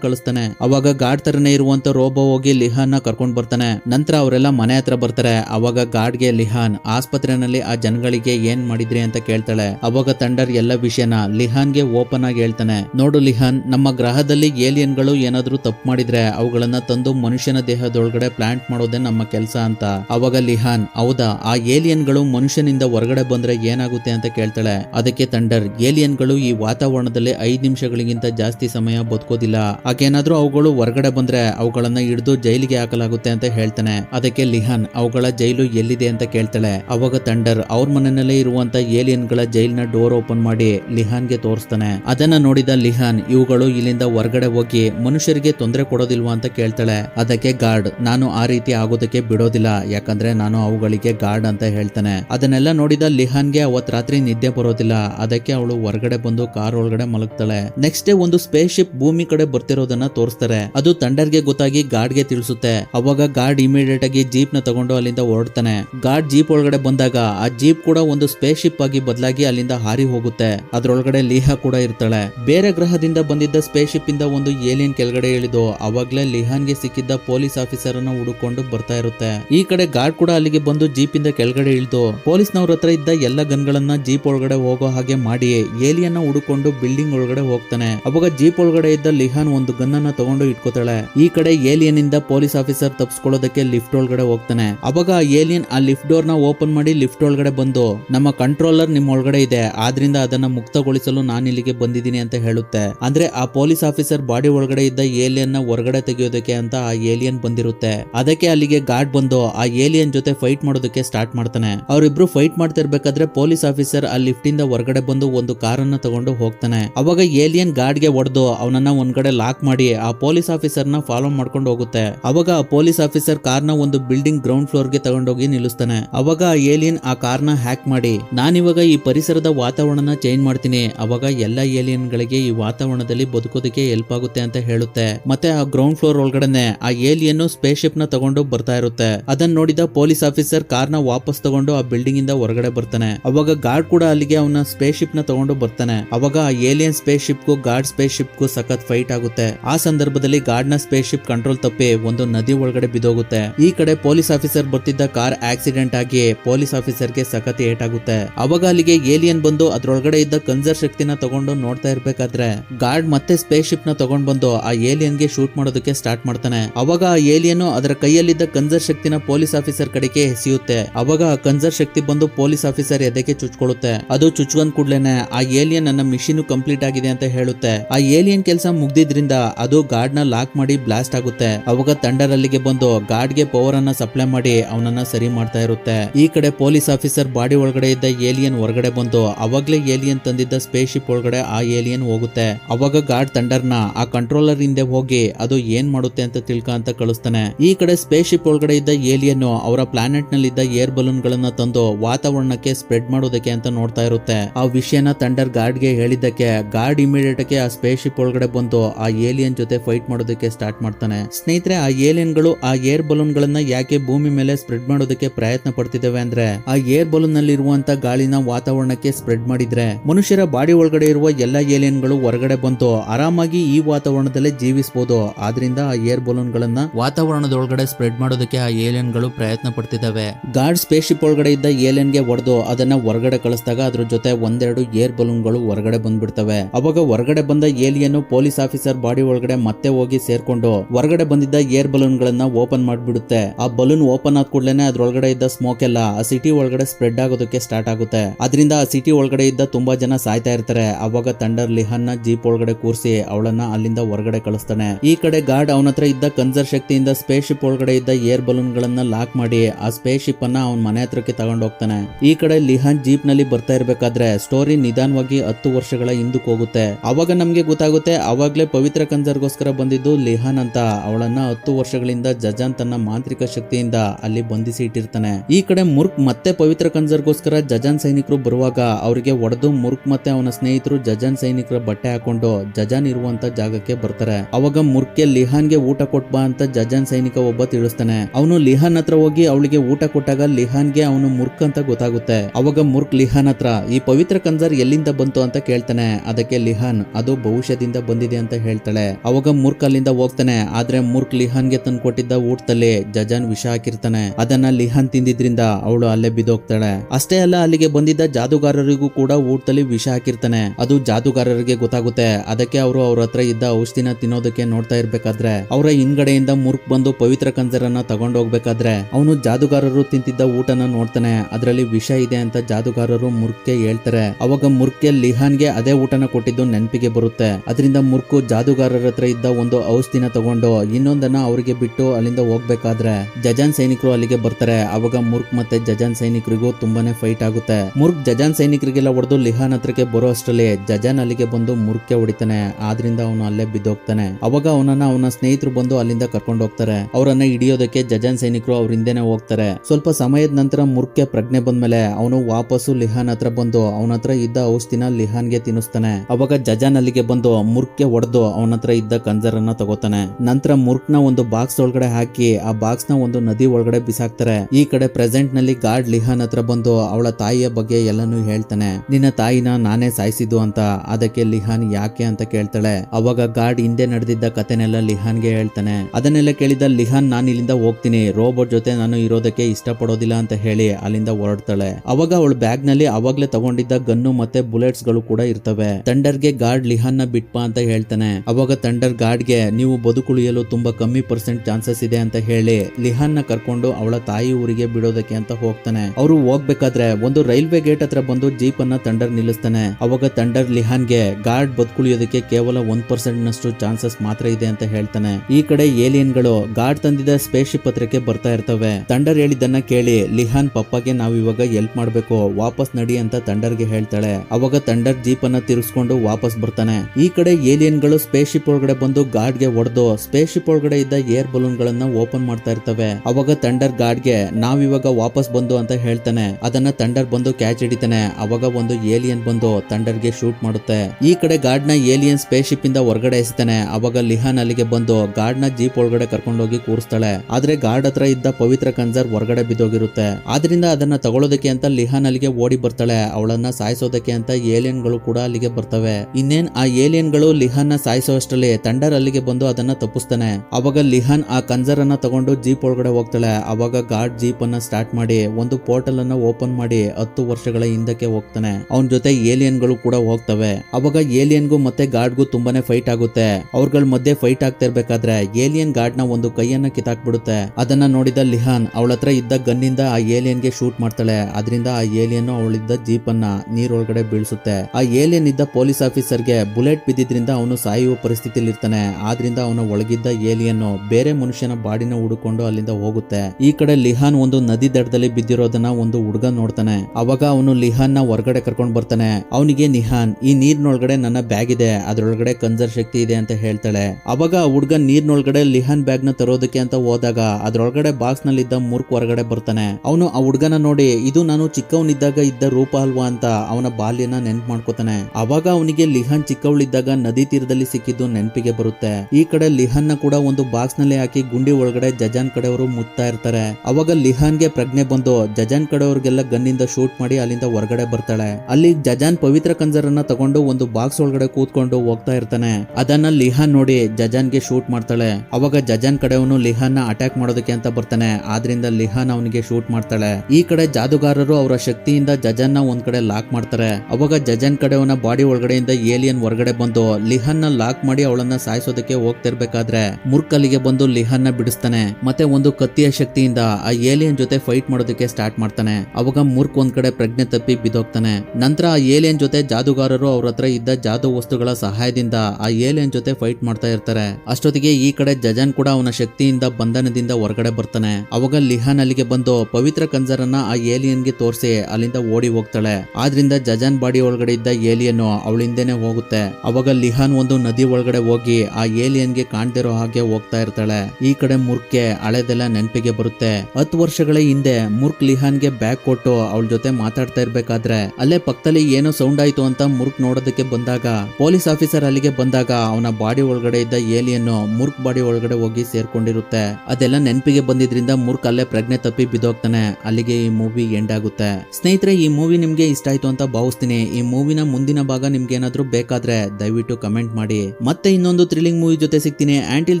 ಕಳಿಸ್ತಾನೆ. ಅವಾಗ ಗಾರ್ಡ್ ತರನೇ ಇರುವಂತ ರೋಬ ಹೋಗಿ ಲಿಹಾನ್ನ ಕರ್ಕೊಂಡ್ ಬರ್ತಾನೆ. ನಂತರ ಅವರೆಲ್ಲ ಮನೆ ಹತ್ರ ಬರ್ತಾರೆ. ಅವಾಗ ಗಾಡ್ಗೆ ಲಿಹಾನ್ ಆಸ್ಪತ್ರೆನಲ್ಲಿ ಆ ಜನಗಳಿಗೆ ಏನ್ ಮಾಡಿದ್ರಿ ಅಂತ ಕೇಳ್ತಾಳೆ. ಅವಾಗ ತಂಡರ್ ಎಲ್ಲ ವಿಷಯನ ಲಿಹಾನ್ಗೆ ಓಪನ್ ಆಗಿ ಹೇಳ್ತಾನೆ. ನೋಡು ಲಿಹಾನ್, ನಮ್ಮ ಗ್ರಹದಲ್ಲಿ ಏಲಿಯನ್ಗಳು ಏನಾದ್ರೂ ತಪ್ಪು ಮಾಡಿದ್ರೆ ಅವುಗಳನ್ನ ತಂದು ಮನುಷ್ಯನ ದೇಹದೊಳಗಡೆ ಪ್ಲಾಂಟ್ ಮಾಡೋದೇ ನಮ್ಮ ಕೆಲಸ ಅಂತ. ಅವಾಗ ಲಿಹಾನ್, ಹೌದಾ, ಆ ಏಲಿಯನ್ಗಳು ಮನುಷ್ಯನಿಂದ ಹೊರಗಡೆ ಬಂದ್ರೆ ಏನಾಗುತ್ತೆ ಅಂತ ಕೇಳ್ತಾಳೆ. ಅದಕ್ಕೆ ತಂಡರ್, ಏಲಿಯನ್ಗಳು ಈ ವಾತಾವರಣದಲ್ಲಿ ಐದ್ ನಿಮಿಷಗಳಿಗಿಂತ ಜಾಸ್ತಿ ಸಮಯ ಬದುಕೋದಿಲ್ಲ. ಹಾಗೇನಾದ್ರೂ ಅವುಗಳು ಹೊರಗಡೆ ಬಂದ್ರೆ ಅವುಗಳನ್ನ ಹಿಡಿದು ಜೈಲಿಗೆ ಹಾಕಲಾಗುತ್ತೆ ಅಂತ ಹೇಳ್ತಾನೆ. ಅದಕ್ಕೆ ಲಿಹಾನ್ ಅವುಗಳ ಜೈಲು ಎಲ್ಲಿದೆ ಅಂತ ಕೇಳ್ತಾಳೆ. ಅವಾಗ ತಂಡರ್ ಅವ್ರ ಮನೆಯಲ್ಲೇ ಇರುವಂತ ಏಲಿಯನ್ಗಳ ಜೈಲಿನ ಡೋರ್ ಓಪನ್ ಮಾಡಿ ಲಿಹಾನ್ಗೆ ತೋರಿಸ್ತಾನೆ. ಅದನ್ನ ನೋಡಿದ ಲಿಹಾನ್, ಇವುಗಳು ಇಲ್ಲಿಂದ ಹೊರಗಡೆ ಹೋಗಿ ಮನುಷ್ಯರಿಗೆ ತೊಂದರೆ ಕೊಡೋದಿಲ್ವಾ ಅಂತ ಕೇಳ್ತಾಳೆ. ಅದಕ್ಕೆ ಗಾರ್ಡ್, ನಾನು ಆ ರೀತಿ ಆಗೋದಕ್ಕೆ ಬಿಡೋದಿಲ್ಲ, ಯಾಕಂದ್ರೆ ನಾನು ಅವುಗಳಿಗೆ ಗಾರ್ಡ್ ಅಂತ ಹೇಳ್ತಾನೆ. ಅದನ್ನೆಲ್ಲ ನೋಡಿದ ಲಿಹಾನ್ಗೆ ಅವತ್ ರಾತ್ರಿ ನಿದ್ದೆ ಬರೋದಿಲ್ಲ. ಅದಕ್ಕೆ ಅವಳು ಹೊರಗಡೆ ಬಂದು ಕಾರ್ ಒಳಗಡೆ ಮಲಗ್ತಾಳೆ. ನೆಕ್ಸ್ಟ್ ಡೇ ಒಂದು ಸ್ಪೇಸ್ ಶಿಪ್ ಭೂಮಿ ಕಡೆ ಬರ್ತಿರೋದನ್ನ ತೋರಿಸ್ತಾರೆ. ಅದು ತಂಡರ್ಗೆ ಗೊತ್ತಾಗಿ ಗಾರ್ಡ್ಗೆ ತಿಳಿಸುತ್ತೆ. ಅವಾಗ ಗಾರ್ಡ್ ಇಮಿಡಿಯೇಟ್ ಆಗಿ ಜೀಪ್ನ ತಗೊಂಡು ಅಲ್ಲಿಂದ ಹೊರಡ್ತಾನೆ ಗಾರ್ಡ್ ಜೀಪ್ ಒಳಗಡೆ ಬಂದಾಗ ಆ ಜೀಪ್ ಕೂಡ ಒಂದು ಸ್ಪೇಸ್ ಶಿಪ್ ಆಗಿ ಬದಲಾಗಿ ಅಲ್ಲಿಂದ ಹಾರಿ ಹೋಗುತ್ತೆ. ಅದ್ರೊಳಗಡೆ ಲಿಹಾ ಕೂಡ ಇರ್ತಾಳೆ. ಬೇರೆ ಗ್ರಹದಿಂದ ಬಂದಿದ್ದ ಸ್ಪೇಸ್ ಶಿಪ್ ಇಂದ ಒಂದು ಏಲಿಯನ್ ಕೆಳಗಡೆ ಇಳಿದು ಅವಾಗ್ಲೇ ಲಿಹಾನ್ಗೆ ಸಿಕ್ಕಿದ್ದ ಪೊಲೀಸ್ ಆಫೀಸರ್ ಅನ್ನ ಹುಡುಕೊಂಡು ಬರ್ತಾ ಇರುತ್ತೆ. ಈ ಕಡೆ ಗಾರ್ಡ್ ಕೂಡ ಅಲ್ಲಿಗೆ ಬಂದು ಜೀಪ್ ಇಂದ ಕೆಳಗಡೆ ಇಳಿದು ಪೊಲೀಸ್ನವ್ರ ಹತ್ರ ಇದ್ದ ಎಲ್ಲ ಗನ್ಗಳನ್ನ ಜೀಪ್ ಒಳಗಡೆ ಹೋಗೋ ಹಾಗೆ ಮಾಡಿ ಏಲಿಯನ್ನ ಹುಡುಕೊಂಡು ಬಿಲ್ಡಿಂಗ್ ಒಳಗಡೆ ಹೋಗ್ತಾನೆ. ಅವಾಗ ಜೀಪ್ ಒಳಗಡೆ ಇದ್ದ ಲಿಹಾನ್ ಒಂದು ಗನ್ ಅನ್ನ ತಗೊಂಡು ಇಟ್ಕೋತಾಳೆ. ಈ ಕಡೆ ಏಲಿಯನ್ ಇಂದ ಪೊಲೀಸ್ ಆಫೀಸರ್ ತಪ್ಸ್ಕೊಳ್ಳೋದಕ್ಕೆ ಲಿಫ್ಟ್ ಒಳಗಡೆ ಹೋಗ್ತಾನೆ. ಅವಾಗ ಆ ಏಲಿಯನ್ ಆ ಲಿಫ್ಟ್ ಡೋರ್ನ ಓಪನ್ ಮಾಡಿ ಲಿಫ್ಟ್ ಒಳಗಡೆ ಬಂದು, ನಮ್ಮ ಕಂಟ್ರೋಲರ್ ನಿಮ್ ಒಳಗಡೆ ಇದೆ. ಆದ್ರಿಂದ ಅದನ್ನ ಮುಕ್ತಗೊಳಿಸಲು ನಾನು ಇಲ್ಲಿಗೆ ಬಂದಿದ್ದೀನಿ ಅಂತ ಹೇಳುತ್ತೆ. ಅಂದ್ರೆ ಆ ಪೊಲೀಸ್ ಆಫೀಸರ್ ಬಾಡಿ ಒಳಗಡೆ ಇದ್ದ ಏಲಿಯನ್ನ ಹೊರಗಡೆ ತೆಗೆಯೋದಕ್ಕೆ ಅಂತ ಆ ಏಲಿಯನ್ ಬಂದಿರುತ್ತೆ. ಅದಕ್ಕೆ ಅಲ್ಲಿಗೆ ಗಾರ್ಡ್ ಬಂದು ಆ ಏಲಿಯನ್ ಜೊತೆ ಫೈಟ್ ಮಾಡೋದಕ್ಕೆ ಸ್ಟಾರ್ಟ್ ಮಾಡ್ತಾನೆ. ಅವರಿಬ್ರು ಫೈಟ್ ಮಾಡ್ತಿರ್ಬೇಕಾದ್ರೆ ಪೊಲೀಸ್ ಆಫೀಸರ್ ಆ ಲಿಫ್ಟ್ ಇಂದ ಹೊರಗಡೆ ಬಂದು ಒಂದು ಕಾರನ್ನ ತಗೊಂಡು ಹೋಗ್ತಾನೆ. ಅವಾಗ ಏಲಿಯನ್ ಗಾರ್ಡ್ಗೆ ಹೊಡೆದು ಅವನನ್ನ ಒಂದ್ ಕಡೆ ಲಾಕ್ ಮಾಡಿ ಆ ಪೊಲೀಸ್ ಆಫೀಸರ್ನ ಫಾಲೋ ಮಾಡ್ಕೊಂಡು ಹೋಗುತ್ತೆ. ಅವಾಗ ಆ ಪೊಲೀಸ್ ಆಫೀಸರ್ ಕಾರ್ನ ಒಂದು ಬಿಲ್ಡಿಂಗ್ ಗ್ರೌಂಡ್ ಫ್ಲೋರ್ಗೆ ತಗೊಂಡೋಗಿ ನಿಲ್ಲಿಸ್ತಾನೆ. ಅವಾಗ ಆ ಏಲಿಯನ್ ಆ ಕಾರ್ನ ಹ್ಯಾಕ್ ಮಾಡಿ, ನಾನಿವಾಗ ಈ ಪರಿಸರದ ವಾತಾವರಣನ ಚೇಂಜ್ ಮಾಡ್ತೀನಿ. ಅವಾಗ ಎಲ್ಲ ಏಲಿಯನ್ ಗಳಿಗೆ ಈ ವಾತಾವರಣದಲ್ಲಿ ಬದುಕೋದಕ್ಕೆ ಹೆಲ್ಪ್ ಆಗುತ್ತೆ ಅಂತ ಹೇಳುತ್ತೆ. ಮತ್ತೆ ಆ ಗ್ರೌಂಡ್ ಫ್ಲೋರ್ ಒಳಗಡೆನೆ ಆ ಏಲಿಯನ್ ಸ್ಪೇಸ್ ಶಿಪ್ನ ತಗೊಂಡು ಬರ್ತಾ ಇರುತ್ತೆ. ಅದನ್ನ ನೋಡಿದ ಪೊಲೀಸ್ ಆಫೀಸರ್ ಕಾರ್ನ ವಾಪಸ್ ತಗೊಂಡು ಆ ಬಿಲ್ಡಿಂಗ್ ಇಂದ ಹೊರಗಡೆ ಬರ್ತಾನೆ. ಅವಾಗ ಗಾರ್ಡ್ ಕೂಡ ಅಲ್ಲಿಗೆ ಅವನ ಸ್ಪೇಸ್ ಶಿಪ್ನ ತಗೊಂಡು ಬರ್ತಾನೆ. ಅವಾಗ ಆ ಏಲಿಯನ್ ಸ್ಪೇಸ್ ಶಿಪ್ ಗೂ ಗಾರ್ಡ್ ಸ್ಪೇಸ್ ಶಿಪ್ ಗೂ ಸಖತ್ ಫೈಟ್ ಆಗುತ್ತೆ. ಆ ಸಂದರ್ಭದಲ್ಲಿ ಗಾರ್ಡ್ನ ಸ್ಪೇಸ್ ಶಿಪ್ ಕಂಟ್ರೋಲ್ ತಪ್ಪಿ ಒಂದು ನದಿ ಒಳಗಡೆ ಬಿದ್ದೋಗುತ್ತೆ. ಈ ಕಡೆ ಪೊಲೀಸ್ ಆಫೀಸರ್ ಬರ್ತಿದ್ದ ಕಾರ್ ಆಕ್ಸಿಡೆಂಟ್ ಆಗಿ ಪೊಲೀಸ್ ಆಫೀಸರ್ಗೆ ಸಖತ್ ಏಟ್ ಆಗುತ್ತೆ. ಅವಾಗ ಅಲ್ಲಿಗೆ ಏಲಿಯನ್ ಬಂದು ಅದ್ರೊಳಗಡೆ ಇದ್ದ ಕನ್ಸರ್ ಶಕ್ತಿನ ತಗೊಂಡು ನೋಡ್ತಾ ಇರ್ಬೇಕಾದ್ರೆ ಗಾರ್ಡ್ ಮತ್ತೆ ಸ್ಪೇಸ್ ಶಿಪ್ನ ತಗೊಂಡ್ ಬಂದು ಆ ಏಲಿಯನ್ಗೆ ಶೂಟ್ ಮಾಡೋದಕ್ಕೆ ಸ್ಟಾರ್ಟ್ ಮಾಡ್ತಾನೆ. ಅವಾಗ ಆ ಏಲಿಯನ್ ಅದರ ಕೈಯಲ್ಲಿದ್ದ ಕನ್ಸರ್ ಶಕ್ತಿನ ಪೊಲೀಸ್ ಆಫೀಸರ್ ಕಡೆಗೆ ಎಸೆಯುತ್ತೆ. ಅವಾಗ ಆ ಕನ್ಸರ್ ಶಕ್ತಿ ಬಂದು ಪೊಲೀಸ್ ಆಫೀಸರ್ ಎದೆಗೆ ಚುಚ್ಕೊಳ್ಳುತ್ತೆ ಅದು ಚುಚ್ಕೊಂಡ್ ಕೂಡ್ಲೇನೆ ಆ ಏಲಿಯನ್ ನನ್ನ ಮಿಷಿನ್ ಕಂಪ್ಲೀಟ್ ಆಗಿದೆ ಅಂತ ಹೇಳುತ್ತೆ. ಆ ಏಲಿಯನ್ ಕೆಲಸ ಮುಗ್ದಿದ್ರಿಂದ ಅದು ಗಾರ್ಡ್ನ ಲಾಕ್ ಮಾಡಿ ಬ್ಲಾಸ್ಟ್ ಆಗುತ್ತೆ. ಅವಾಗ ತಂಡರ್ ಅಲ್ಲಿಗೆ ಬಂದು ಗಾರ್ಡ್ಗೆ ಪವರ್ ಅನ್ನ ಸಪ್ಲೈ ಮಾಡಿ ಅವನನ್ನ ಸರಿ ಮಾಡ್ತಾ ಇರುತ್ತೆ. ಈ ಕಡೆ ಪೊಲೀಸ್ ಆಫೀಸರ್ ಬಾಡಿ ಒಳಗಡೆ ಇದ್ದ ಏಲಿಯನ್ ಹೊರಗಡೆ ಬಂದು ಅವಾಗ್ಲೇ ಏಲಿಯನ್ ತಂದಿದ್ದ ಸ್ಪೇಸ್ ಶಿಪ್ ಒಳಗಡೆ ಆ ಏಲಿಯನ್ ಹೋಗುತ್ತೆ. ಅವಾಗ ಗಾರ್ಡ್ ತಂಡರ್ನ ಆ ಕಂಟ್ರೋಲರ್ ಹಿಂದೆ ಹೋಗಿ ಅದು ಏನ್ ಮಾಡುತ್ತೆ ಅಂತ ತಿಳ್ಕ ಅಂತ ಕಳಿಸ್ತಾನೆ. ಈ ಕಡೆ ಸ್ಪೇಸ್ ಶಿಪ್ ಒಳಗಡೆ ಇದ್ದ ಏಲಿಯನ್ ಅವರ ಪ್ಲಾನೆಟ್ ನಲ್ಲಿದ್ದ ಏರ್ ಬಲೂನ್ ಗಳನ್ನ ತಂದು ವಾತಾವರಣಕ್ಕೆ ಸ್ಪ್ರೆಡ್ ಮಾಡೋದಕ್ಕೆ ಅಂತ ನೋಡ್ತಾ ಇರುತ್ತೆ. ಆ ವಿಷಯನ ತಂಡರ್ ಗಾರ್ಡ್ಗೆ ಹೇಳಿದ್ದಕ್ಕೆ ಗಾರ್ಡ್ ಇಮಿಡಿಯೇಟ್ ಆಗಿ ಆ ಸ್ಪೇಸ್ ಶಿಪ್ ಒಳಗಡೆ ಬಂದು ಆ ಏಲಿಯನ್ ಜೊತೆ ಫೈಟ್ ಮಾಡೋದಕ್ಕೆ ಸ್ಟಾರ್ಟ್ ಮಾಡ್ತಾನೆ. ಸ್ನೇಹಿತರೆ, ಆ ಏಲಿಯನ್ಗಳು ಆ ಏರ್ ಬಲೂನ್ ಗಳನ್ನ ಯಾಕೆ ಭೂಮಿ ಮೇಲೆ ಸ್ಪ್ರೆಡ್ ಮಾಡೋದಕ್ಕೆ ಪ್ರಯತ್ನ ಪಡ್ತಿದ್ದಾವೆ ಅಂದ್ರೆ, ಆ ಏರ್ ಬಲೂನ್ನಲ್ಲಿ ಇರುವಂತ ಗಾಳಿನ ವಾತಾವರಣಕ್ಕೆ ಸ್ಪ್ರೆಡ್ ಮಾಡಿದ್ರೆ, ಮನುಷ್ಯರ ಬಾಡಿ ಒಳಗಡೆ ಇರುವ ಎಲ್ಲ ಏಲಿಯನ್ಗಳು ಹೊರಗಡೆ ಬಂದು ಆರಾಮಾಗಿ ಈ ವಾತಾವರಣದಲ್ಲೇ ಜೀವಿಸಬಹುದು ಆದ್ರಿಂದ ಆ ಏರ್ ಬಲೂನ್ ಗಳನ್ನ ವಾತಾವರಣದೊಳಗಡೆ ಸ್ಪ್ರೆಡ್ ಮಾಡೋದಕ್ಕೆ ಆ ಏಲಿಯನ್ಗಳು ಪ್ರಯತ್ನ ಪಡ್ತಿದ್ದಾವೆ. ಗಾರ್ಡ್ ಸ್ಪೇಸ್ ಶಿಪ್ ಒಳಗಡೆ ಇದ್ದ ಏಲಿಯನ್ಗೆ ಹೊಡೆದು ಅದನ್ನ ಹೊರಗಡೆ ಕಳಿಸಿದಾಗ ಅದ್ರ ಜೊತೆ ಒಂದೆರಡು ಏರ್ ಬಲೂನ್ಗಳು ಹೊರಗಡೆ ಬಂದ್ಬಿಡ್ತವೆ. ಅವಾಗ ಹೊರಗಡೆ ಬಂದ ಏಲಿಯನ್ನು ಪೊಲೀಸ್ ಆಫೀಸರ್ ಬಾಡಿ ಒಳಗಡೆ ಮತ್ತೆ ಹೋಗಿ ಸೇರ್ಕೊಂಡು ಹೊರಗಡೆ ಬಂದಿದ್ದ ಏರ್ ಬಲೂನ್ ಗಳನ್ನ ಓಪನ್ ಮಾಡ್ಬಿಡುತ್ತೆ. ಆ ಬಲೂನ್ ಓಪನ್ ಆದ ಕೂಡಲೇ ಅದ್ರೊಳಗಡೆ ಇದ್ದ ಸ್ಮೋಕ್ ಎಲ್ಲ ಆ ಸಿಟಿ ಒಳಗಡೆ ಸ್ಪ್ರೆಡ್ ಆಗೋದಕ್ಕೆ ಸ್ಟಾರ್ಟ್ ಆಗುತ್ತೆ. ಅದರಿಂದ ಆ ಸಿಟಿ ಒಳಗಡೆ ಇದ್ದ ತುಂಬಾ ಜನ ಸಾಯ್ತಾ ಇರ್ತಾರೆ. ಅವಾಗ ತಂಡರ್ ಲಿಹನ್ನ ಜೀಪ್ ಒಳಗಡೆ ಕೂರಿಸಿ ಅವಳನ್ನ ಅಲ್ಲಿಂದ ಹೊರಗಡೆ ಕಳಿಸ್ತಾನೆ. ಈ ಕಡೆ ಗಾರ್ಡ್ ಅವನ ಹತ್ರ ಇದ್ದ ಕನ್ಸರ್ ಶಕ್ತಿಯಿಂದ ಸ್ಪೇಸ್ ಶಿಪ್ ಒಳಗಡೆ ಇದ್ದ ಏರ್ ಬಲೂನ್ ಗಳನ್ನ ಲಾಕ್ ಮಾಡಿ ಆ ಸ್ಪೇಸ್ ಶಿಪ್ ಅನ್ನ ಅವನ ಮನೆ ಹತ್ರಕ್ಕೆ ತಗೊಂಡು ಹೋಗ್ತಾನೆ. ಈ ಕಡೆ ಲಿಹನ್ ಜೀಪ್ನಲ್ಲಿ ಬರ್ತಾ ಇರ್ಬೇಕಾದ್ರೆ ಸ್ಟೋರಿ ನಿಧಾನವಾಗಿ ಹತ್ತು ವರ್ಷಗಳ ಹಿಂದಕ್ಕೆ ಹೋಗುತ್ತೆ. ಅವಾಗ ನಮ್ಗೆ ಗೊತ್ತಾಗುತ್ತೆ, ಅವಾಗ್ಲೇ ಪವಿತ್ರ ಕಂಜರ್ಗೋಸ್ಕರ ಬಂದಿದ್ದು ಲಿಹಾನ್ ಅಂತ. ಅವಳನ್ನ ಹತ್ತು ವರ್ಷಗಳಿಂದ ಜಜಾನ್ ತನ್ನ ಮಾಂತ್ರಿಕ ಶಕ್ತಿಯಿಂದ ಅಲ್ಲಿ ಬಂಧಿಸಿ ಇಟ್ಟಿರ್ತಾನೆ. ಈ ಕಡೆ ಮುರ್ಕ್ ಮತ್ತೆ ಪವಿತ್ರ ಕಂಜರ್ಗೋಸ್ಕರ ಜಜಾನ್ ಸೈನಿಕರು ಬರುವಾಗ ಅವರಿಗೆ ಒಡೆದು ಮುರ್ಕ್ ಮತ್ತೆ ಅವನ ಸ್ನೇಹಿತರು ಜಜಾನ್ ಸೈನಿಕರ ಬಟ್ಟೆ ಹಾಕೊಂಡು ಜಜಾನ್ ಇರುವಂತ ಜಾಗಕ್ಕೆ ಬರ್ತಾರೆ. ಅವಾಗ ಮುರ್ಕ್ಗೆ ಲಿಹಾನ್ಗೆ ಊಟ ಕೊಟ್ಬಾ ಅಂತ ಜಜಾನ್ ಸೈನಿಕ ಒಬ್ಬ ತಿಳಿಸ್ತಾನೆ. ಅವನು ಲಿಹಾನ್ ಹತ್ರ ಹೋಗಿ ಅವಳಿಗೆ ಊಟ ಕೊಟ್ಟಾಗ ಲಿಹಾನ್ಗೆ ಅವನು ಮುರ್ಕ್ ಅಂತ ಗೊತ್ತಾಗುತ್ತೆ. ಅವಾಗ ಮುರ್ಕ್ ಲಿಹಾನ್ ಹತ್ರ, ಈ ಪವಿತ್ರ ಕಂಜರ್ ಎಲ್ಲಿಂದ ಬಂತು? ಅಂತ ಕೇಳ್ತಾನೆ. ಅದಕ್ಕೆ ಲಿಹಾನ್, ಅದು ಭವಿಷ್ಯದಿಂದ ಬಂದಿದೆ ಅಂತ ಹೇಳ್ತಾಳೆ. ಅವಾಗ ಮೂರ್ಖ್ ಅಲ್ಲಿಂದ ಹೋಗ್ತಾನೆ. ಆದ್ರೆ ಮೂರ್ಖ್ ಲಿಹನ್ಗೆ ತಂದು ಕೊಟ್ಟಿದ್ದ ಊಟದಲ್ಲಿ ಜಜಾನ್ ವಿಷ ಹಾಕಿರ್ತಾನೆ. ಅದನ್ನ ಲಿಹನ್ ತಿಂದಿದ್ರಿಂದ ಅವಳು ಅಲ್ಲೇ ಬಿದ್ದೋಗ್ತಾಳೆ. ಅಷ್ಟೇ ಅಲ್ಲ, ಅಲ್ಲಿಗೆ ಬಂದಿದ್ದ ಜಾದುಗಾರರಿಗೂ ಕೂಡ ಊಟದಲ್ಲಿ ವಿಷ ಹಾಕಿರ್ತಾನೆ. ಅದು ಜಾದುಗಾರರಿಗೆ ಗೊತ್ತಾಗುತ್ತೆ. ಅದಕ್ಕೆ ಅವರು ಅವ್ರ ಹತ್ರ ಇದ್ದ ಔಷಧಿನ ತಿನ್ನೋದಕ್ಕೆ ನೋಡ್ತಾ ಇರ್ಬೇಕಾದ್ರೆ, ಅವರ ಹಿಂದ್ಗಡೆಯಿಂದ ಮುರ್ಕ್ ಬಂದು ಪವಿತ್ರ ಕಂಜರನ್ನ ತಗೊಂಡು ಹೋಗ್ಬೇಕಾದ್ರೆ ಅವನು ಜಾದುಗಾರರು ತಿಂತಿದ್ದ ಊಟನ ನೋಡ್ತಾನೆ. ಅದರಲ್ಲಿ ವಿಷ ಇದೆ ಅಂತ ಜಾದುಗಾರರು ಮುರ್ಕ್ಗೆ ಹೇಳ್ತಾರೆ. ಅವಾಗ ಲಿಹಾನ್ ಲಿಹಾನ್ಗೆ ಅದೇ ಊಟನ ಕೊಟ್ಟಿದ್ದು ನೆನಪಿಗೆ ಬರುತ್ತೆ. ಅದರಿಂದ ಮುರ್ಕು ಜಾದುಗಾರರ ಹತ್ರ ಇದ್ದ ಒಂದು ಔಷಧಿನ ತಗೊಂಡು ಇನ್ನೊಂದನ್ನ ಅವರಿಗೆ ಬಿಟ್ಟು ಅಲ್ಲಿಂದ ಹೋಗ್ಬೇಕಾದ್ರೆ ಜಜಾನ್ ಸೈನಿಕರು ಅಲ್ಲಿಗೆ ಬರ್ತಾರೆ. ಅವಾಗ ಮುರ್ಕ್ ಮತ್ತೆ ಜಜಾನ್ ಸೈನಿಕರಿಗೂ ತುಂಬಾನೇ ಫೈಟ್ ಆಗುತ್ತೆ. ಮುರ್ಕ್ ಜಜಾನ್ ಸೈನಿಕರಿಗೆಲ್ಲ ಹೊಡೆದು ಲಿಹಾನ್ ಹತ್ರಕ್ಕೆ ಬರೋ ಅಷ್ಟರಲ್ಲಿ ಜಜಾನ್ ಅಲ್ಲಿಗೆ ಬಂದು ಮುರ್ಕೆ ಹೊಡಿತಾನೆ. ಆದ್ರಿಂದ ಅವನು ಅಲ್ಲೇ ಬಿದ್ದೋಗ್ತಾನೆ. ಅವಾಗ ಅವನನ್ನ ಅವನ ಸ್ನೇಹಿತರು ಬಂದು ಅಲ್ಲಿಂದ ಕರ್ಕೊಂಡು ಹೋಗ್ತಾರೆ. ಅವರನ್ನ ಹಿಡಿಯೋದಕ್ಕೆ ಜಜಾನ್ ಸೈನಿಕರು ಅವ್ರ ಹಿಂದೆನೆ ಹೋಗ್ತಾರೆ. ಸ್ವಲ್ಪ ಸಮಯದ ನಂತರ ಮುರ್ಕೆ ಪ್ರಜ್ಞೆ ಬಂದ್ಮೇಲೆ ಅವನು ವಾಪಸ್ಸು ಲಿಹಾನ್ ಹತ್ರ ಬಂದು ಅವನ ಹತ್ರ ಇದ್ದ ಔಷಧಿನ ಲಿಹಾನ್ಗೆ ತಿನ್ನಿಸ್ತಾನೆ. ಅವಾಗ ಜಜಾನ್ ಅಲ್ಲಿಗೆ ಬಂದು ಮುರ್ಕ್ಗೆ ಹೊಡೆದು ಅವನ ಹತ್ರ ಇದ್ದ ಕಂಜರನ್ನ ತಗೋತಾನೆ. ನಂತರ ನ ಒಂದು ಬಾಕ್ಸ್ ಒಳಗಡೆ ಹಾಕಿ ಆ ಬಾಕ್ಸ್ನ ಒಂದು ನದಿ ಒಳಗಡೆ ಬಿಸಾಕ್ತಾರೆ. ಈ ಕಡೆ ಪ್ರೆಸೆಂಟ್ನಲ್ಲಿ ಗಾರ್ಡ್ ಲಿಹಾನ್ ಹತ್ರ ಬಂದು ಅವಳ ತಾಯಿಯ ಬಗ್ಗೆ ಎಲ್ಲಾನು ಹೇಳ್ತಾನೆ. ನಿನ್ನ ತಾಯಿನ ನಾನೇ ಸಾಯಿಸಿದ್ದು ಅಂತ. ಅದಕ್ಕೆ ಲಿಹಾನ್ ಯಾಕೆ ಅಂತ ಕೇಳ್ತಾಳೆ. ಅವಾಗ ಗಾರ್ಡ್ ಹಿಂದೆ ನಡೆದಿದ್ದ ಕತೆನೆಲ್ಲ ಲಿಹಾನ್ಗೆ ಹೇಳ್ತಾನೆ. ಅದನ್ನೆಲ್ಲ ಕೇಳಿದ ಲಿಹಾನ್, ನಾನು ಇಲ್ಲಿಂದ ಹೋಗ್ತೀನಿ. ರೋಬೋಟ್ ಜೊತೆ ನಾನು ಇರೋದಕ್ಕೆ ಇಷ್ಟಪಡೋದಿಲ್ಲ ಅಂತ ಹೇಳಿ ಅಲ್ಲಿಂದ ಹೊರಡ್ತಾಳೆ. ಅವಾಗ ಅವಳ ಬ್ಯಾಗ್ನಲ್ಲಿ ಅವಾಗ್ಲೇ ತಗೊಂಡಿದ್ದ ಗನ್ನು ಮತ್ತೆ ಬುಲೆಟ್ಸ್ಗಳು ಕೂಡ ಇರ್ತವೆ. ತಂಡರ್ಗೆ ಗಾರ್ಡ್ ಲಿಹಾನ್ನ ಬಿಟ್ಪ ಅಂತ ಹೇಳ್ತಾನೆ. ಅವಾಗ ಥಂಡರ್ ಗಾರ್ಡ್ಗೆ, ನೀವು ಬದುಕುಳಿಯಲು ತುಂಬಾ ಕಮ್ಮಿ ಪರ್ಸೆಂಟ್ ಚಾನ್ಸಸ್ ಇದೆ ಅಂತ ಹೇಳಿ ಲಿಹಾನ್ನ ಕರ್ಕೊಂಡು ಅವಳ ತಾಯಿ ಊರಿಗೆ ಬಿಡೋದಕ್ಕೆ ಅಂತ ಹೋಗ್ತಾನೆ. ಅವರು ಹೋಗ್ಬೇಕಾದ್ರೆ ಒಂದು ರೈಲ್ವೆ ಗೇಟ್ ಹತ್ರ ಬಂದು ಜೀಪ್ ಅನ್ನ ತಂಡರ್ ನಿಲ್ಲಿಸ್ತಾನೆ. ಅವಾಗ ತಂಡರ್ ಲಿಹಾನ್ಗೆ, ಗಾರ್ಡ್ ಬದುಕುಳಿಯೋದಕ್ಕೆ ಕೇವಲ ಒಂದ್ ಪರ್ಸೆಂಟ್ ನಷ್ಟು ಚಾನ್ಸಸ್ ಮಾತ್ರ ಇದೆ ಅಂತ ಹೇಳ್ತಾನೆ. ಈ ಕಡೆ ಏಲಿಯನ್ಗಳು ಗಾರ್ಡ್ ತಂದಿದ ಸ್ಪೇಸ್ ಶಿಪ್ ಹತ್ರಕ್ಕೆ ಬರ್ತಾ ಇರ್ತವೆ. ತಂಡರ್ ಹೇಳಿದ್ದನ್ನ ಕೇಳಿ ಲಿಹಾನ್, ಪಪ್ಪಗೆ ನಾವ್ ಇವಾಗ ಎಲ್ಪ್ ಮಾಡ್ಬೇಕು, ವಾಪಸ್ ನಡಿ ಅಂತ ತಂಡರ್ಗೆ ಹೇಳ್ತಾಳೆ. ಅವಾಗ ತಂಡರ್ ಜೀಪ್ ಅನ್ನ ತಿರ್ಸ್ಕೊಂಡು ವಾಪಸ್ ಬರ್ತಾನೆ. ಈ ಕಡೆ ಏಲಿಯನ್ಗಳು ಸ್ಪೇಸ್ ಶಿಪ್ ಒಳಗಡೆ ಬಂದು ಗಾರ್ಡ್ಗೆ ಹೊಡೆದು ಸ್ಪೇಸ್ ಶಿಪ್ ಒಳಗಡೆ ಇದ್ದ ಏರ್ ಬಲೂನ್ ಗಳನ್ನ ಓಪನ್ ಮಾಡ್ತಾ ಇರ್ತವೆ. ಅವಾಗ ತಂಡರ್ ಗಾರ್ಡ್ಗೆ ನಾವ್ ಇವಾಗ ವಾಪಸ್ ಬಂದು ಅಂತ ಹೇಳ್ತಾನೆ. ಅದನ್ನ ತಂಡರ್ ಬಂದು ಕ್ಯಾಚ್ ಹಿಡಿತಾನೆ. ಅವಾಗ ಒಂದು ಏಲಿಯನ್ ಬಂದು ತಂಡರ್ಗೆ ಶೂಟ್ ಮಾಡುತ್ತೆ. ಈ ಕಡೆ ಗಾರ್ಡ್ನ ಏಲಿಯನ್ ಸ್ಪೇಸ್ ಶಿಪ್ ಇಂದ ಹೊರಗಡೆ ಎಸಿತಾನೆ. ಅವಾಗ ಲಿಹಾನ್ ಅಲ್ಲಿಗೆ ಬಂದು ಗಾರ್ಡ್ನ ಜೀಪ್ ಒಳಗಡೆ ಕರ್ಕೊಂಡೋಗಿ ಕೂರಿಸ್ತಾಳೆ. ಆದ್ರೆ ಗಾರ್ಡ್ ಹತ್ರ ಇದ್ದ ಪವಿತ್ರ ಕನ್ಸರ್ ಹೊರಗಡೆ ಬಿದ್ದೋಗಿರುತ್ತೆ. ಆದ್ರಿಂದ ಅದನ್ನ ತಗೊಳ್ಳೋದಕ್ಕೆ ಅಂತ ಲಿಹಾನ್ ಅಲ್ಲಿಗೆ ಓಡಿ ಬರ್ತಾಳೆ. ಅವಳನ್ನ ಸಾಯಿಸೋದಕ್ಕೆ ಅಂತ ಏಲಿಯನ್ಗಳು ಕೂಡ ಅಲ್ಲಿಗೆ ಬರ್ತವೆ. ಇನ್ನೇನ್ ಆ ಏಲಿಯನ್ಗಳು ಲಿಹಾನ್ನ ಸಾಯಿಸೋಷ್ಟರಲ್ಲಿ ತಂಡರ್ ಅಲ್ಲಿಗೆ ಬಂದು ಅದನ್ನ ತಪ್ಪಿಸ್ತಾನೆ. ಅವಾಗ ಲಿಹಾನ್ ಆ ಕಂಜರ್ ಅನ್ನ ತಗೊಂಡು ಜೀಪ್ ಒಳಗಡೆ ಹೋಗ್ತಾಳೆ. ಅವಾಗ ಗಾರ್ಡ್ ಜೀಪ್ ಅನ್ನ ಸ್ಟಾರ್ಟ್ ಮಾಡಿ ಒಂದು ಪೋರ್ಟಲ್ ಅನ್ನ ಓಪನ್ ಮಾಡಿ ಹತ್ತು ವರ್ಷಗಳ ಹಿಂದಕ್ಕೆ ಹೋಗ್ತಾನೆ. ಅವನ ಜೊತೆ ಏಲಿಯನ್ಗಳು ಕೂಡ ಹೋಗ್ತವೆ. ಅವಾಗ ಏಲಿಯನ್ಗೂ ಮತ್ತೆ ಗಾರ್ಡ್ಗೂ ತುಂಬಾನೇ ಫೈಟ್ ಆಗುತ್ತೆ. ಅವ್ರಗಳ ಮಧ್ಯೆ ಫೈಟ್ ಆಗ್ತಾ ಇರ್ಬೇಕಾದ್ರೆ ಏಲಿಯನ್ ಗಾರ್ಡ್ನ ಒಂದು ಕೈಯನ್ನ ಕಿತ್ತಾಕ್ಬಿಡುತ್ತೆ. ಅದನ್ನ ನೋಡಿದ ಲಿಹಾನ್ ಅವಳ ಹತ್ರ ಇದ್ದ ಗನ್ನಿಂದ ಆ ಏಲಿಯನ್ಗೆ ಶೂಟ್ ಮಾಡ್ತಾಳೆ. ಅದರಿಂದ ಆ ಏಲಿಯನ್ ಅವಳಿದ್ದ ಜೀಪ್ ಅನ್ನ ನೀರೊಳಗಡೆ ಬೀಳಿಸುತ್ತೆ. ಆ ಏಲಿಯನ್ ಇದ್ದ ಪೊಲೀಸ್ ಆಫೀಸರ್ಗೆ ಬುಲೆಟ್ ಬಿದ್ದಿದ್ರಿಂದ ಅವನು ಸಾಯುವ ಪರಿಸ್ಥಿತಿಯಲ್ಲಿ ಇರ್ತಾನೆ ಆದ್ರಿಂದ ಅವನ ಒಳಗಿದ್ದ ಏಲಿಯನ್ನು ಬೇರೆ ಮನುಷ್ಯನ ಬಾಡಿನ ಹುಡುಕೊಂಡು ಅಲ್ಲಿಂದ ಹೋಗುತ್ತೆ. ಈ ಕಡೆ ಲಿಹಾನ್ ಒಂದು ನದಿ ದಡದಲ್ಲಿ ಬಿದ್ದಿರೋದನ್ನ ಒಂದು ಹುಡುಗ ನೋಡ್ತಾನೆ. ಅವಾಗ ಅವನು ಲಿಹಾನ್ನ ಹೊರಗಡೆ ಕರ್ಕೊಂಡ್ ಬರ್ತಾನೆ. ಅವನಿಗೆ, ನಿಹಾನ್, ಈ ನೀರ್ನೊಳಗಡೆ ನನ್ನ ಬ್ಯಾಗ್ ಇದೆ. ಅದ್ರೊಳಗಡೆ ಕಂಜರ್ ಶಕ್ತಿ ಇದೆ ಅಂತ ಹೇಳ್ತಾಳೆ. ಅವಾಗ ಹುಡುಗ ನೀರ್ನೊಳಗಡೆ ಲಿಹಾನ್ ಬ್ಯಾಗ್ನ ತರೋದಕ್ಕೆ ಅಂತ ಹೋದಾಗ ಅದ್ರೊಳಗಡೆ ಬಾಕ್ಸ್ನಲ್ಲಿ ಇದ್ದ ಮೂರ್ಖ ಹೊರಗಡೆ ಬರ್ತಾನೆ. ಅವನು ಆ ಹುಡುಗನ ನೋಡಿ, ಇದು ನಾನು ಚಿಕ್ಕವನಿದ್ದಾಗ ಇದ್ದ ರೂಪ ಅಲ್ವಾ? ಅಂತ ಅವನ ಬಾಲ್ಯನ ನೆನ್ಪ್ ಮಾಡ್ಕೋತಾನೆ. ಅವಾಗ ಲಿಹಾನ್ ಚಿಕ್ಕವಳಿದ್ದಾಗ ನದಿ ತೀರದಲ್ಲಿ ಸಿಕ್ಕಿದ್ದು ನೆನಪಿಗೆ ಬರುತ್ತೆ. ಈ ಕಡೆ ಲಿಹಾನ್ನ ಕೂಡ ಒಂದು ಬಾಕ್ಸ್ನಲ್ಲಿ ಹಾಕಿ ಗುಂಡಿ ಒಳಗಡೆ ಜಜಾನ್ ಕಡೆಯವರು ಮುತ್ತಾ ಇರ್ತಾರೆ. ಅವಾಗ ಲಿಹಾನ್ಗೆ ಪ್ರಜ್ಞೆ ಬಂದು ಜಜಾನ್ ಕಡೆಯವ್ರಿಗೆಲ್ಲ ಗನ್ನಿಂದ ಶೂಟ್ ಮಾಡಿ ಅಲ್ಲಿಂದ ಹೊರಗಡೆ ಬರ್ತಾಳೆ. ಅಲ್ಲಿ ಜಜಾನ್ ಪವಿತ್ರ ಕಂಜರನ್ನ ತಗೊಂಡು ಒಂದು ಬಾಕ್ಸ್ ಒಳಗಡೆ ಕೂತ್ಕೊಂಡು ಹೋಗ್ತಾ ಇರ್ತಾನೆ. ಅದನ್ನ ಲಿಹಾನ್ ನೋಡಿ ಜಜಾನ್ಗೆ ಶೂಟ್ ಮಾಡ್ತಾಳೆ. ಅವಾಗ ಜಜಾನ್ ಕಡೆಯವನು ಲಿಹಾನ್ನ ಅಟ್ಯಾಕ್ ಮಾಡೋದಕ್ಕೆ ಅಂತ ಬರ್ತಾನೆ. ಆದ್ರಿಂದ ಲಿಹಾನ್ ಅವನಿಗೆ ಶೂಟ್ ಮಾಡ್ತಾಳೆ. ಈ ಕಡೆ ಜಾದುಗಾರರು ಅವರ ಶಕ್ತಿಯಿಂದ ಜಜಾನ್ನ ಒಂದ್ ಕಡೆ ಲಾಕ್ ಮಾಡ್ತಾರೆ. ಅವಾಗ ಜಜಾನ್ ಕಡೆಯವನ ಬಾಡಿ ಒಳಗಡೆಯಿಂದ ಏಲಿಯನ್ ಹೊರಗಡೆ ಬಂದು ಲಿಹನ್ನ ಲಾಕ್ ಮಾಡಿ ಅವಳನ್ನ ಸಾಯಿಸೋದಕ್ಕೆ ಹೋಗ್ತಿರ್ಬೇಕಾದ್ರೆ ಮುರ್ಕಲ್ಲಿಗೆ ಬಂದು ಲಿಹನ್ನ ಬಿಡಿಸ್ತಾನೆ. ಮತ್ತೆ ಒಂದು ಕತ್ತಿಯ ಶಕ್ತಿಯಿಂದ ಆ ಏಲಿಯನ್ ಜೊತೆ ಫೈಟ್ ಮಾಡೋದಕ್ಕೆ ಸ್ಟಾರ್ಟ್ ಮಾಡ್ತಾನೆ. ಅವಾಗ ಮುರ್ಕ್ ಒಂದ್ ಕಡೆ ಪ್ರಜ್ಞೆ ತಪ್ಪಿ ಬಿದ್ದೋಗ್ತಾನೆ. ನಂತರ ಆ ಏಲಿಯನ್ ಜೊತೆ ಜಾದುಗಾರರು ಅವ್ರ ಹತ್ರ ಇದ್ದ ಜಾದು ವಸ್ತುಗಳ ಸಹಾಯದಿಂದ ಆ ಏಲಿಯನ್ ಜೊತೆ ಫೈಟ್ ಮಾಡ್ತಾ ಇರ್ತಾರೆ. ಅಷ್ಟೊತ್ತಿಗೆ ಈ ಕಡೆ ಜಜನ್ ಕೂಡ ಅವನ ಶಕ್ತಿಯಿಂದ ಬಂಧನದಿಂದ ಹೊರಗಡೆ ಬರ್ತಾನೆ. ಅವಾಗ ಲಿಹಾನ್ ಅಲ್ಲಿಗೆ ಬಂದು ಪವಿತ್ರ ಕಂಜರನ್ನ ಆ ಏಲಿಯನ್ಗೆ ತೋರಿಸಿ ಅಲ್ಲಿಂದ ಓಡಿ ಹೋಗ್ತಾಳೆ. ಆದ್ರಿಂದ ಜಜನ್ ಬಾಡಿ ಒಳಗಡೆ ಇದ್ದ ಏಲಿಯನ್ ಅವಳಿಂದನೇ ಹೋಗುತ್ತೆ. ಅವಾಗ ಲಿಹಾನ್ ಒಂದು ನದಿ ಒಳಗಡೆ ಹೋಗಿ ಆ ಏಲಿಯನ್ಗೆ ಕಾಣ್ದಿರೋ ಹಾಗೆ ಹೋಗ್ತಾ ಇರ್ತಾಳೆ. ಈ ಕಡೆ ಮುರ್ಕ್ಗೆ ಹಳೆದೆಲ್ಲ ನೆನಪಿಗೆ ಬರುತ್ತೆ. ಹತ್ತು ವರ್ಷಗಳ ಹಿಂದೆ ಮುರ್ಕ್ ಲಿಹಾನ್ಗೆ ಬ್ಯಾಗ್ ಕೊಟ್ಟು ಅವಳ ಜೊತೆ ಮಾತಾಡ್ತಾ ಇರ್ಬೇಕಾದ್ರೆ ಅಲ್ಲೇ ಪಕ್ಕದಲ್ಲಿ ಏನೋ ಸೌಂಡ್ ಆಯ್ತು ಅಂತ ಮುರ್ಕ್ ನೋಡೋದಕ್ಕೆ ಬಂದಾಗ, ಪೊಲೀಸ್ ಆಫೀಸರ್ ಅಲ್ಲಿಗೆ ಬಂದಾಗ ಅವನ ಬಾಡಿ ಒಳಗಡೆ ಇದ್ದ ಏಲಿಯನ್ನು ಮುರ್ಕ್ ಬಾಡಿ ಒಳಗಡೆ ಹೋಗಿ ಸೇರ್ಕೊಂಡಿರುತ್ತೆ. ಅದೆಲ್ಲ ನೆನಪಿಗೆ ಬಂದಿದ್ರಿಂದ ಮುರ್ಕ್ ಅಲ್ಲೇ ಪ್ರಜ್ಞೆ ತಪ್ಪಿ ಬಿದ್ದೋಗ್ತಾನೆ. ಅಲ್ಲಿಗೆ ಈ ಮೂವಿ ಎಂಡ್ ಆಗುತ್ತೆ. ಸ್ನೇಹಿತರೆ, ಈ ಮೂವಿ ನಿಮ್ಗೆ ಇಷ್ಟ ಆಯ್ತು ಅಂತ ಭಾವಿಸ್ತೀನಿ. ಈ ಮೂವಿನ ಮುಂದಿನ ಭಾಗ ನಿಮ್ಗೆ ಏನಾದ್ರೂ ಬೇಕಾದ್ರೆ ದಯವಿಟ್ಟು ಕಮೆಂಟ್ ಮಾಡಿ. ಮತ್ತೆ ಇನ್ನೊಂದು ಥ್ರಿಲ್ಲಿಂಗ್ ಮೂವಿ ಜೊತೆ ಸಿಗ್ತೀನಿ. ಆಂಟಿಲ್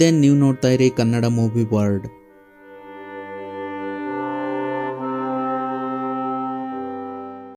ದೆನ್ ನೀವು ನೋಡ್ತಾ ಇರಿ ಕನ್ನಡ ಮೂವಿ ವರ್ಲ್ಡ್